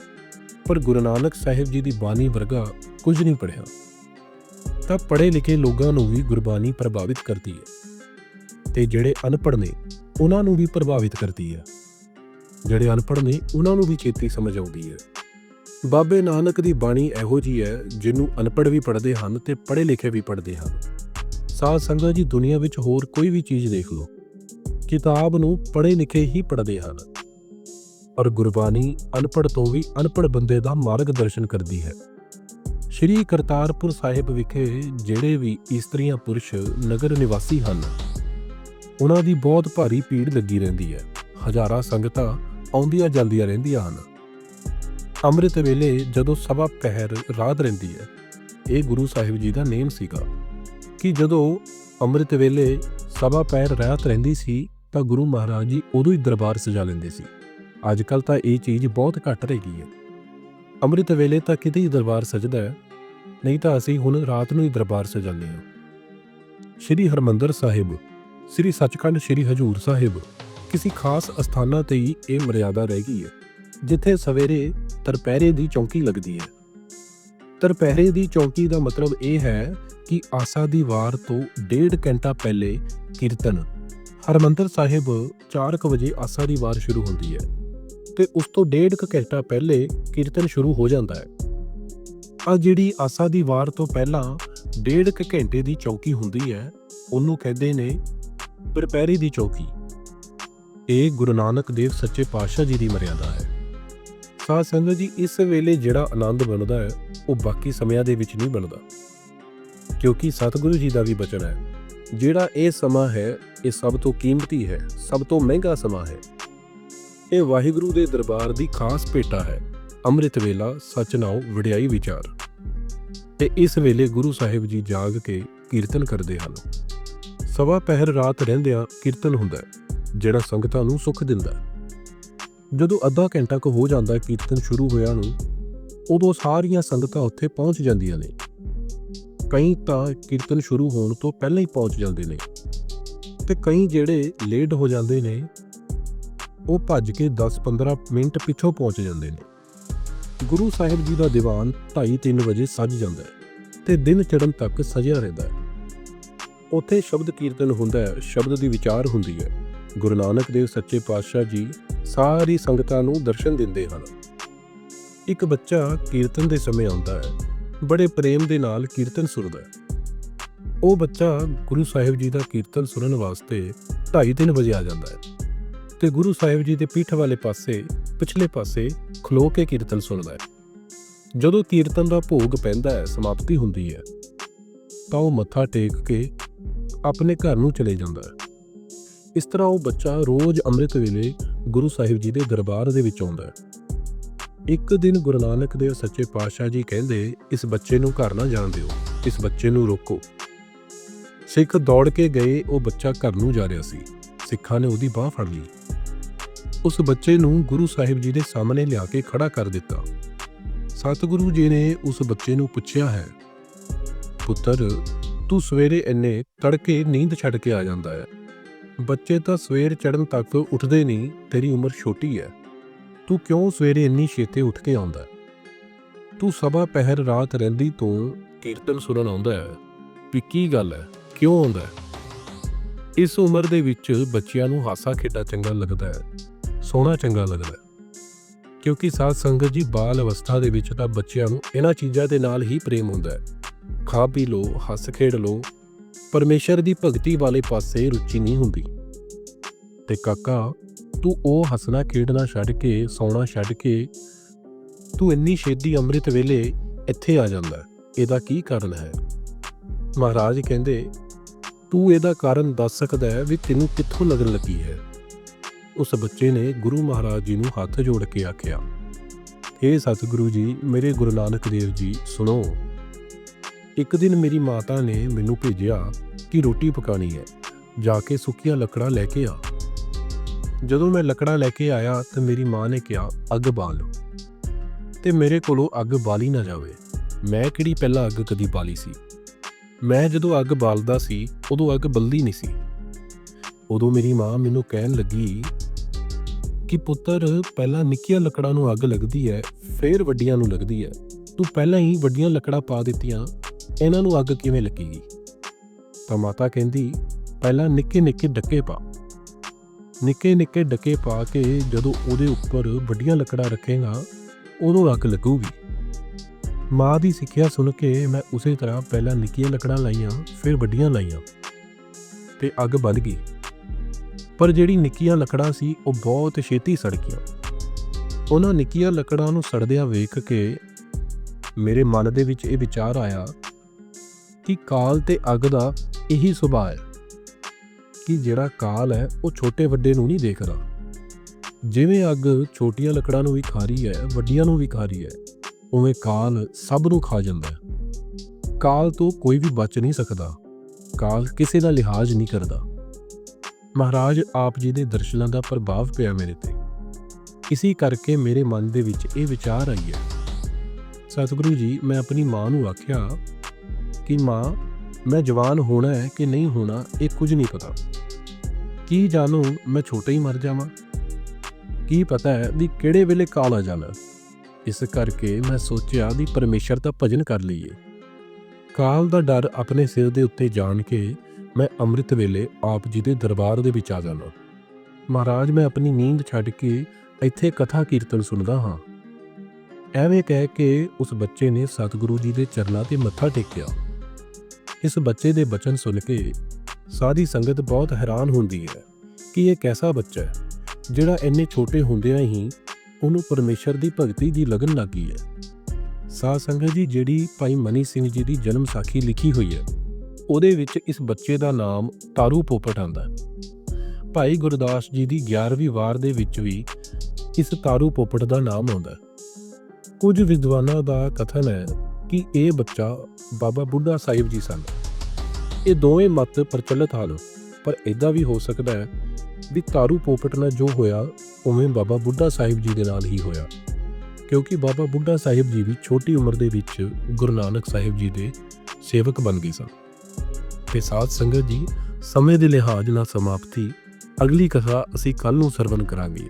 ਪਰ ਗੁਰੂ ਨਾਨਕ ਸਾਹਿਬ ਜੀ ਦੀ ਬਾਣੀ ਵਰਗਾ ਕੁਝ ਨਹੀਂ ਪੜ੍ਹਿਆ। ਤਾਂ ਪੜ੍ਹੇ ਲਿਖੇ ਲੋਕਾਂ ਨੂੰ ਵੀ ਗੁਰਬਾਣੀ ਪ੍ਰਭਾਵਿਤ ਕਰਦੀ ਹੈ ਤੇ ਜਿਹੜੇ ਅਨਪੜ੍ਹ ਨੇ, ਉਹਨਾਂ ਨੂੰ ਵੀ ਪ੍ਰਭਾਵਿਤ ਕਰਦੀ ਹੈ। ਜਿਹੜੇ ਅਨਪੜ੍ਹ ਨੇ, ਉਹਨਾਂ ਨੂੰ ਵੀ ਚੇਤੀ ਸਮਝ ਆਉਂਦੀ ਹੈ। ਬਾਬੇ ਨਾਨਕ ਦੀ ਬਾਣੀ ਇਹੋ ਜੀ ਹੈ, ਜਿਹਨੂੰ ਅਨਪੜ੍ਹ ਵੀ ਪੜ੍ਹਦੇ ਹਨ ਤੇ ਪੜ੍ਹੇ ਲਿਖੇ ਵੀ ਪੜ੍ਹਦੇ ਹਨ। ਸਾਧ ਸੰਗਤ ਜੀ ਦੁਨੀਆ ਵਿੱਚ ਹੋਰ ਕੋਈ ਵੀ ਚੀਜ਼ ਦੇਖ ਲਓ। ਕਿਤਾਬ ਨੂੰ ਪੜ੍ਹੇ ਲਿਖੇ ਹੀ ਪੜ੍ਹਦੇ ਹਨ। ਔਰ ਗੁਰਬਾਣੀ ਅਨਪੜ੍ਹ ਤੋਂ ਵੀ ਅਨਪੜ੍ਹ ਬੰਦੇ ਦਾ ਮਾਰਗਦਰਸ਼ਨ ਕਰਦੀ ਹੈ। ਸ਼੍ਰੀ ਕਰਤਾਰਪੁਰ ਸਾਹਿਬ ਵਿਖੇ ਜਿਹੜੇ ਵੀ ਇਸਤਰੀਆਂ ਪੁਰਸ਼ ਨਗਰ ਨਿਵਾਸੀ ਹਨ, ਉਹਨਾਂ ਦੀ ਬਹੁਤ ਭਾਰੀ ਭੀੜ ਲੱਗੀ ਰਹਿੰਦੀ ਹੈ। ਹਜ਼ਾਰਾਂ ਸੰਗਤਾਂ ਆਉਂਦੀਆਂ ਜਾਂਦੀਆਂ ਰਹਿੰਦੀਆਂ ਹਨ। ਅੰਮ੍ਰਿਤ ਵੇਲੇ ਜਦੋਂ ਸਭਾ ਪਹਿਰ ਰਾਤ ਰਹਿੰਦੀ ਹੈ, ਇਹ ਗੁਰੂ ਸਾਹਿਬ ਜੀ ਦਾ ਨੇਮ ਸੀਗਾ ਕਿ ਜਦੋਂ ਅੰਮ੍ਰਿਤ ਵੇਲੇ ਸਭਾ ਪਹਿਰ ਰਾਤ ਰਹਿੰਦੀ ਸੀ, ਤਾਂ ਗੁਰੂ ਮਹਾਰਾਜ ਜੀ ਉਦੋਂ ਹੀ ਦਰਬਾਰ ਸਜਾ ਲੈਂਦੇ ਸੀ। ਅੱਜ ਕੱਲ ਤਾਂ ਇਹ ਚੀਜ਼ ਬਹੁਤ ਘੱਟ ਰਹਿ ਗਈ ਹੈ। ਅੰਮ੍ਰਿਤ ਵੇਲੇ ਤਾਂ ਕਿਤੇ ਹੀ ਦਰਬਾਰ ਸਜਦਾ ਹੈ, ਨਹੀਂ ਤਾਂ ਅਸੀਂ ਹੁਣ ਰਾਤ ਨੂੰ ਹੀ ਦਰਬਾਰ ਸਜਾਉਂਦੇ ਹਾਂ। ਸ਼੍ਰੀ ਹਰਮੰਦਰ ਸਾਹਿਬ, ਸ੍ਰੀ ਸੱਚਖੰਡ ਸ੍ਰੀ ਹਜੂਰ ਸਾਹਿਬ, ਕਿਸੇ ਖਾਸ ਅਸਥਾਨਾਂ ਤੇ ਹੀ ਇਹ ਮਰਿਆਦਾ ਰਹਿ ਗਈ ਹੈ, ਜਿੱਥੇ ਸਵੇਰੇ ਤਰਪਹਿਰੇ ਦੀ ਚੌਂਕੀ ਲੱਗਦੀ ਹੈ। ਤਰਪਹਿਰੇ ਦੀ ਚੌਂਕੀ ਦਾ ਮਤਲਬ ਇਹ ਹੈ ਕਿ ਆਸਾ ਦੀ ਵਾਰ ਤੋਂ ਡੇਢ ਘੰਟਾ ਪਹਿਲੇ ਕੀਰਤਨ, ਹਰਮੰਦਰ ਸਾਹਿਬ 4:00 ਵਜੇ ਆਸਾ ਦੀ ਵਾਰ ਸ਼ੁਰੂ ਹੁੰਦੀ ਹੈ। ਤੇ ਉਸ ਤੋਂ ਡੇਢ ਕੁ ਘੰਟਾ ਪਹਿਲੇ ਕੀਰਤਨ ਸ਼ੁਰੂ ਹੋ ਜਾਂਦਾ ਹੈ। ਆ ਜਿਹੜੀ ਆਸਾ ਦੀ ਵਾਰ ਤੋਂ ਪਹਿਲਾਂ ਡੇਢ ਕੁ ਘੰਟੇ ਦੀ ਚੌਕੀ ਹੁੰਦੀ ਹੈ, ਉਹਨੂੰ ਕਹਿੰਦੇ ਨੇ ਪਰਪੈਰੀ ਦੀ ਚੌਕੀ। ਇਹ ਗੁਰੂ ਨਾਨਕ ਦੇਵ ਸੱਚੇ ਪਾਤਸ਼ਾਹ ਜੀ ਦੀ ਮਰਿਆਦਾ ਹੈ। ਸਾਧ ਸੰਗਤ ਜੀ, ਇਸ ਵੇਲੇ ਜਿਹੜਾ ਆਨੰਦ ਬਣਦਾ ਹੈ, ਉਹ ਬਾਕੀ ਸਮਿਆਂ ਦੇ ਵਿੱਚ ਨਹੀਂ ਬਣਦਾ। ਕਿਉਂਕਿ ਸਤਿਗੁਰੂ ਜੀ ਦਾ ਵੀ ਬਚਨ ਹੈ, ਜਿਹੜਾ ਇਹ ਸਮਾਂ ਹੈ, ਇਹ ਸਭ ਤੋਂ ਕੀਮਤੀ ਹੈ, ਸਭ ਤੋਂ ਮਹਿੰਗਾ ਸਮਾਂ ਹੈ। ਇਹ ਵਾਹਿਗੁਰੂ ਦੇ ਦਰਬਾਰ ਦੀ ਖਾਸ ਭੇਟਾ ਹੈ। ਅੰਮ੍ਰਿਤ ਵੇਲਾ ਸਚ ਨਾਉ ਵਡਿਆਈ ਵਿਚਾਰ। ਤੇ ਇਸ ਵੇਲੇ ਗੁਰੂ ਸਾਹਿਬ ਜੀ ਜਾਗ ਕੇ ਕੀਰਤਨ ਕਰਦੇ ਹਨ। ਸਵਾ ਪਹਿਰ ਰਾਤ ਰਹਿੰਦਿਆਂ ਕੀਰਤਨ ਹੁੰਦਾ ਹੈ, ਜਿਹੜਾ ਸੰਗਤਾਂ ਨੂੰ ਸੁੱਖ ਦਿੰਦਾ ਹੈ। ਜਦੋਂ ਅੱਧਾ ਘੰਟਾ ਕੁ ਹੋ ਜਾਂਦਾ ਹੈ ਕੀਰਤਨ ਸ਼ੁਰੂ ਹੋਇਆ ਨੂੰ, ਉਦੋਂ ਸਾਰੀਆਂ ਸੰਗਤਾਂ ਉੱਥੇ ਪਹੁੰਚ ਜਾਂਦੀਆਂ ਨੇ। ਕਈ ਤਾਂ ਕੀਰਤਨ ਸ਼ੁਰੂ ਹੋਣ ਤੋਂ ਪਹਿਲਾਂ ਹੀ ਪਹੁੰਚ ਜਾਂਦੇ ਨੇ। ਤੇ ਕਈ ਜਿਹੜੇ ਲੇਟ ਹੋ ਜਾਂਦੇ ਨੇ ਉਹ ਭੱਜ ਕੇ 10-15 ਮਿੰਟ ਪਿੱਛੋਂ ਪਹੁੰਚ ਜਾਂਦੇ ਨੇ। ਗੁਰੂ ਸਾਹਿਬ ਜੀ ਦਾ ਦੀਵਾਨ 2:30 ਵਜੇ ਸੱਜ ਜਾਂਦਾ ਹੈ ਤੇ ਦਿਨ ਚੜ੍ਹਨ ਤੱਕ ਸਜਿਆ ਰਹਿੰਦਾ ਹੈ। ਉੱਥੇ ਸ਼ਬਦ ਕੀਰਤਨ ਹੁੰਦਾ ਹੈ, ਸ਼ਬਦ ਦੀ ਵਿਚਾਰ ਹੁੰਦੀ ਹੈ। ਗੁਰੂ ਨਾਨਕ ਦੇਵ ਸੱਚੇ ਪਾਤਸ਼ਾਹ ਜੀ ਸਾਰੀ ਸੰਗਤਾਂ ਨੂੰ ਦਰਸ਼ਨ ਦਿੰਦੇ ਹਨ। ਇੱਕ ਬੱਚਾ ਕੀਰਤਨ ਦੇ ਸਮੇਂ ਆਉਂਦਾ ਹੈ, ਬੜੇ ਪ੍ਰੇਮ ਦੇ ਨਾਲ ਕੀਰਤਨ ਸੁਣਦਾ ਹੈ। ਉਹ ਬੱਚਾ ਗੁਰੂ ਸਾਹਿਬ ਜੀ ਦਾ ਕੀਰਤਨ ਸੁਣਨ ਵਾਸਤੇ 2:30 ਵਜੇ ਆ ਜਾਂਦਾ ਹੈ। ਤੇ ਗੁਰੂ ਸਾਹਿਬ ਜੀ ਦੇ ਪੀਠ ਵਾਲੇ ਪਾਸੇ, ਪਿਛਲੇ ਪਾਸੇ ਖਲੋ ਕੇ ਕੀਰਤਨ ਸੁਣਦਾ ਹੈ। ਜਦੋਂ ਕੀਰਤਨ ਦਾ ਭੋਗ ਪੈਂਦਾ ਹੈ, ਸਮਾਪਤੀ ਹੁੰਦੀ ਹੈ, ਤਾਂ ਉਹ ਮੱਥਾ ਟੇਕ ਕੇ ਆਪਣੇ ਘਰ ਨੂੰ ਚਲੇ ਜਾਂਦਾ ਹੈ। ਇਸ ਤਰ੍ਹਾਂ ਉਹ ਬੱਚਾ ਰੋਜ਼ ਅੰਮ੍ਰਿਤ ਵੇਲੇ ਗੁਰੂ ਸਾਹਿਬ ਜੀ ਦੇ ਦਰਬਾਰ ਦੇ ਵਿੱਚ ਆਉਂਦਾ ਹੈ। ਇੱਕ ਦਿਨ ਗੁਰੂ ਨਾਨਕ ਦੇਵ ਸੱਚੇ ਪਾਤਸ਼ਾਹ ਜੀ ਕਹਿੰਦੇ, ਇਸ ਬੱਚੇ ਨੂੰ ਘਰ ਨਾ ਜਾਣ ਦਿਓ, ਇਸ ਬੱਚੇ ਨੂੰ ਰੋਕੋ। ਸਿੱਖ ਦੌੜ ਕੇ ਗਏ, ਉਹ ਬੱਚਾ ਘਰ ਨੂੰ ਜਾ ਰਿਹਾ ਸੀ। ਸਿੱਖਾਂ ਨੇ ਉਹਦੀ ਬਾਹ ਫੜ ਲਈ। ਉਸ ਬੱਚੇ ਨੂੰ ਗੁਰੂ ਸਾਹਿਬ ਜੀ ਦੇ ਸਾਹਮਣੇ ਲਿਆ ਕੇ ਖੜਾ ਕਰ ਦਿੱਤਾ। ਸਤਿਗੁਰੂ ਜੀ ਨੇ ਉਸ ਬੱਚੇ ਨੂੰ ਪੁੱਛਿਆ ਹੈ, ਪੁੱਤਰ, ਤੂੰ ਸਵੇਰੇ ਇੰਨੇ ਤੜਕੇ ਨੀਂਦ ਛੱਡ ਕੇ ਆ ਜਾਂਦਾ ਹੈ। ਬੱਚੇ ਤਾਂ ਸਵੇਰ ਚੜਨ ਤੱਕ ਉੱਠਦੇ ਨਹੀਂ, ਤੇਰੀ ਉਮਰ ਛੋਟੀ ਹੈ। ਤੂੰ ਕਿਉਂ ਸਵੇਰੇ ਇੰਨੀ ਛੇਤੀ ਉੱਠ ਕੇ ਆਉਂਦਾ ਤੂੰ ਸਭਾ ਪਹਿਰ ਰਾਤ ਰਹਿੰਦੀ ਤੋਂ ਕੀਰਤਨ ਸੁਣਨ ਆਉਂਦਾ ਹੈ। ਵੀ ਕੀ ਗੱਲ ਹੈ? ਕਿਉਂ ਆਉਂਦਾ ਹੈ? ਇਸ ਉਮਰ ਦੇ ਵਿੱਚ ਬੱਚਿਆਂ ਨੂੰ ਹਾਸਾ ਖੇਡਾ ਚੰਗਾ ਲੱਗਦਾ ਹੈ, ਸੋਹਣਾ ਚੰਗਾ ਲੱਗਦਾ ਹੈ। ਕਿਉਂਕਿ ਸਾਧ ਸੰਗਤ ਜੀ ਬਾਲ ਅਵਸਥਾ ਦੇ ਵਿੱਚ ਤਾਂ ਬੱਚਿਆਂ ਨੂੰ ਇਹਨਾਂ ਚੀਜ਼ਾਂ ਦੇ ਨਾਲ ਹੀ ਪ੍ਰੇਮ ਹੁੰਦਾ ਹੈ। ਖਾ ਪੀ ਲੋ ਹੱਸ ਖੇਡ ਲੋ ਪਰਮੇਸ਼ਰ ਦੀ ਭਗਤੀ ਵਾਲੇ ਪਾਸੇ ਰੁਚੀ ਨਹੀਂ ਹੁੰਦੀ। ਤੇ ਕਾਕਾ, ਤੂੰ ਉਹ ਹੱਸਣਾ ਖੇਡਣਾ ਛੱਡ ਕੇ, ਸੌਣਾ ਛੱਡ ਕੇ, ਤੂੰ ਇੰਨੀ ਛੇਤੀ ਅੰਮ੍ਰਿਤ ਵੇਲੇ ਇੱਥੇ ਆ ਜਾਂਦਾ ਇਹਦਾ ਕੀ ਕਾਰਨ ਹੈ? ਮਹਾਰਾਜ ਕਹਿੰਦੇ ਤੂੰ ਇਹਦਾ ਕਾਰਨ ਦੱਸ ਸਕਦਾ ਹੈ ਵੀ ਤੈਨੂੰ ਕਿੱਥੋਂ ਲੱਗਣ ਲੱਗੀ ਹੈ। ਉਸ ਬੱਚੇ ਨੇ ਗੁਰੂ ਮਹਾਰਾਜ ਜੀ ਨੂੰ ਹੱਥ ਜੋੜ ਕੇ ਆਖਿਆ हे ਸਤਿਗੁਰੂ ਜੀ, ਮੇਰੇ ਗੁਰੂ ਨਾਨਕ ਦੇਵ ਜੀ, ਸੁਣੋ। ਇੱਕ ਦਿਨ ਮੇਰੀ ਮਾਤਾ ਨੇ ਮੈਨੂੰ ਭੇਜਿਆ ਕਿ ਰੋਟੀ ਪਕਾਣੀ ਹੈ। ਜਾ ਕੇ ਸੁੱਕੀਆਂ ਲੱਕੜਾਂ ਲੈ ਕੇ ਆ। ਜਦੋਂ ਮੈਂ ਲੱਕੜਾਂ ਲੈ ਕੇ ਆਇਆ ਤਾਂ ਮੇਰੀ ਮਾਂ ਨੇ ਕਿਹਾ, ਅੱਗ ਬਾਲ ਤੇ ਮੇਰੇ ਕੋਲੋਂ ਅੱਗ ਬਾਲੀ ਨਾ ਜਾਵੇ। ਮੈਂ ਕਿਹੜੀ ਪਹਿਲਾਂ ਅੱਗ ਕਦੀ ਬਾਲੀ ਸੀ? ਮੈਂ ਜਦੋਂ ਅੱਗ ਬਾਲਦਾ ਸੀ, ਉਦੋਂ ਅੱਗ ਬਲਦੀ ਨਹੀਂ ਸੀ। ਉਦੋਂ ਮੇਰੀ ਮਾਂ ਮੈਨੂੰ ਕਹਿਣ ਲੱਗੀ ਕਿ ਪੁੱਤਰ, ਪਹਿਲਾਂ ਨਿੱਕੀਆਂ ਲੱਕੜਾਂ ਨੂੰ ਅੱਗ ਲੱਗਦੀ ਹੈ ਫਿਰ ਵੱਡੀਆਂ ਨੂੰ ਲੱਗਦੀ ਹੈ ਤੂੰ ਪਹਿਲਾਂ ਹੀ ਵੱਡੀਆਂ ਲੱਕੜਾਂ ਪਾ ਦਿੱਤੀਆਂ, ਇਹਨਾਂ ਨੂੰ ਅੱਗ ਕਿਵੇਂ ਲੱਗੇਗੀ? ਤਾਂ ਮਾਤਾ ਕਹਿੰਦੀ, ਪਹਿਲਾਂ ਨਿੱਕੇ ਨਿੱਕੇ ਡੱਕੇ ਪਾ। ਨਿੱਕੇ ਨਿੱਕੇ ਡੱਕੇ ਪਾ ਕੇ ਜਦੋਂ ਉਹਦੇ ਉੱਪਰ ਵੱਡੀਆਂ ਲੱਕੜਾਂ ਰੱਖੇਗਾ, ਉਦੋਂ ਅੱਗ ਲੱਗੂਗੀ। ਮਾਂ ਦੀ ਸਿੱਖਿਆ ਸੁਣ ਕੇ ਮੈਂ ਉਸੇ ਤਰ੍ਹਾਂ ਪਹਿਲਾਂ ਨਿੱਕੀਆਂ ਲੱਕੜਾਂ ਲਾਈਆਂ, ਫਿਰ ਵੱਡੀਆਂ ਲਾਈਆਂ ਤੇ ਅੱਗ ਬਲ ਗਈ ਪਰ ਜਿਹੜੀ ਨਿੱਕੀਆਂ ਲੱਕੜਾਂ ਸੀ, ਉਹ ਬਹੁਤ ਛੇਤੀ ਸੜ ਗਈਆਂ। ਉਹਨਾਂ ਨਿੱਕੀਆਂ ਲੱਕੜਾਂ ਨੂੰ ਸੜਦਿਆਂ ਵੇਖ ਕੇ ਮੇਰੇ ਮਨ ਦੇ ਵਿੱਚ ਇਹ ਵਿਚਾਰ ਆਇਆ ਕਿ ਕਾਲ ਤੇ ਅੱਗ ਦਾ ਇਹੀ ਸੁਭਾਅ ਹੈ ਕਿ ਜਿਹੜਾ ਕਾਲ ਹੈ, ਉਹ ਛੋਟੇ ਵੱਡੇ ਨੂੰ ਨਹੀਂ ਦੇਖਦਾ। ਜਿਵੇਂ ਅੱਗ ਛੋਟੀਆਂ ਲੱਕੜਾਂ ਨੂੰ ਵੀ ਖਾ ਰਹੀ ਹੈ, ਵੱਡੀਆਂ ਨੂੰ ਵੀ ਖਾ ਰਹੀ ਹੈ ਉਵੇਂ ਕਾਲ ਸਭ ਨੂੰ ਖਾ ਜਾਂਦਾ ਹੈ। ਕਾਲ ਤੋਂ ਕੋਈ ਵੀ ਬਚ ਨਹੀਂ ਸਕਦਾ। ਕਾਲ ਕਿਸੇ ਦਾ ਲਿਹਾਜ਼ ਨਹੀਂ ਕਰਦਾ। ਮਹਾਰਾਜ, ਆਪ ਜੀ ਦੇ ਦਰਸ਼ਨਾਂ ਦਾ ਪ੍ਰਭਾਵ ਪਿਆ ਮੇਰੇ ਤੇ। ਇਸੇ ਕਰਕੇ ਮੇਰੇ ਮਨ ਦੇ ਵਿੱਚ ਇਹ ਵਿਚਾਰ ਆਈ ਹੈ। ਸਤਿਗੁਰੂ ਜੀ, ਮੈਂ ਆਪਣੀ ਮਾਂ ਨੂੰ ਆਖਿਆ ਕਿ ਮਾਂ, ਮੈਂ ਜਵਾਨ ਹੋਣਾ ਹੈ ਕਿ ਨਹੀਂ ਹੋਣਾ, ਇਹ ਕੁਝ ਨਹੀਂ ਪਤਾ। ਕੀ ਜਾਣੂ ਮੈਂ ਛੋਟਾ ਹੀ ਮਰ ਜਾਵਾਂ? ਕੀ ਪਤਾ ਹੈ ਵੀ ਕਿਹੜੇ ਵੇਲੇ ਕਾਲ ਆ ਜਾਣਾ? ਇਸ ਕਰਕੇ ਮੈਂ ਸੋਚਿਆ ਵੀ ਪਰਮੇਸ਼ਰ ਦਾ ਭਜਨ ਕਰ ਲਈਏ। ਕਾਲ ਦਾ ਡਰ ਆਪਣੇ ਸਿਰ ਦੇ ਉੱਤੇ ਜਾਣ ਕੇ ਮੈਂ ਅੰਮ੍ਰਿਤ ਵੇਲੇ ਆਪ ਜੀ ਦੇ ਦਰਬਾਰ ਦੇ ਵਿੱਚ ਆ ਜਾਣਾ। ਮਹਾਰਾਜ, ਮੈਂ ਆਪਣੀ ਨੀਂਦ ਛੱਡ ਕੇ ਇੱਥੇ ਕਥਾ ਕੀਰਤਨ ਸੁਣਦਾ ਹਾਂ। ਐਵੇਂ ਕਹਿ ਕੇ ਉਸ ਬੱਚੇ ਨੇ ਸਤਿਗੁਰੂ ਜੀ ਦੇ ਚਰਨਾਂ ਤੇ ਮੱਥਾ ਟੇਕਿਆ। ਇਸ ਬੱਚੇ ਦੇ ਬਚਨ ਸੁਣ ਕੇ ਸਾਰੀ ਸੰਗਤ ਬਹੁਤ ਹੈਰਾਨ ਹੁੰਦੀ ਹੈ ਕਿ ਇਹ ਕੈਸਾ ਬੱਚਾ ਹੈ, ਜਿਹੜਾ ਇੰਨੇ ਛੋਟੇ ਹੁੰਦਿਆਂ ਹੀ ਉਹਨੂੰ ਪਰਮੇਸ਼ਰ ਦੀ ਭਗਤੀ ਦੀ ਲਗਨ ਲੱਗੀ ਹੈ। ਸਾਧ ਸੰਗਤ ਜੀ, ਜਿਹੜੀ ਭਾਈ ਮਨੀ ਸਿੰਘ ਜੀ ਦੀ ਜਨਮ ਸਾਖੀ ਲਿਖੀ ਹੋਈ ਹੈ, ਉਹਦੇ ਵਿੱਚ ਇਸ ਬੱਚੇ ਦਾ ਨਾਮ ਤਾਰੂ ਪੋਪਟ ਆਂਦਾ ਭਾਈ ਗੁਰਦਾਸ ਜੀ ਦੀ 11ਵੀਂ ਵਾਰ ਦੇ ਵਿੱਚ ਵੀ ਇਸ ਤਾਰੂ ਪੋਪਟ ਦਾ ਨਾਮ ਆਉਂਦਾ ਕੁਝ ਵਿਦਵਾਨਾਂ ਦਾ ਕਥਨ ਹੈ ਕਿ ਇਹ ਬੱਚਾ ਬਾਬਾ ਬੁੱਢਾ ਸਾਹਿਬ ਜੀ ਸਨ। ਇਹ ਦੋਵੇਂ ਮਤ ਪ੍ਰਚਲਿਤ ਹਨ, ਪਰ ਇਦਾਂ ਵੀ ਹੋ ਸਕਦਾ ਹੈ ਵੀ ਤਾਰੂ ਪੋਪਟ ਨਾਲ ਜੋ ਹੋਇਆ ਉਵੇਂ ਬਾਬਾ ਬੁੱਢਾ ਸਾਹਿਬ ਜੀ ਦੇ ਨਾਲ ਹੀ ਹੋਇਆ। ਕਿਉਂਕਿ ਬਾਬਾ ਬੁੱਢਾ ਸਾਹਿਬ ਜੀ ਵੀ ਛੋਟੀ ਉਮਰ ਦੇ ਵਿੱਚ ਗੁਰੂ ਨਾਨਕ ਸਾਹਿਬ ਜੀ ਦੇ ਸੇਵਕ ਬਣ ਗਏ ਸਨ। ਤੇ ਸਾਧ ਸੰਗਤ ਜੀ ਸਮੇਂ ਦੇ ਲਿਹਾਜ਼ ਨਾਲ ਸਮਾਪਤੀ। ਅਗਲੀ ਕਥਾ ਅਸੀਂ ਕੱਲ ਨੂੰ ਸਰਵਨ ਕਰਾਂਗੇ।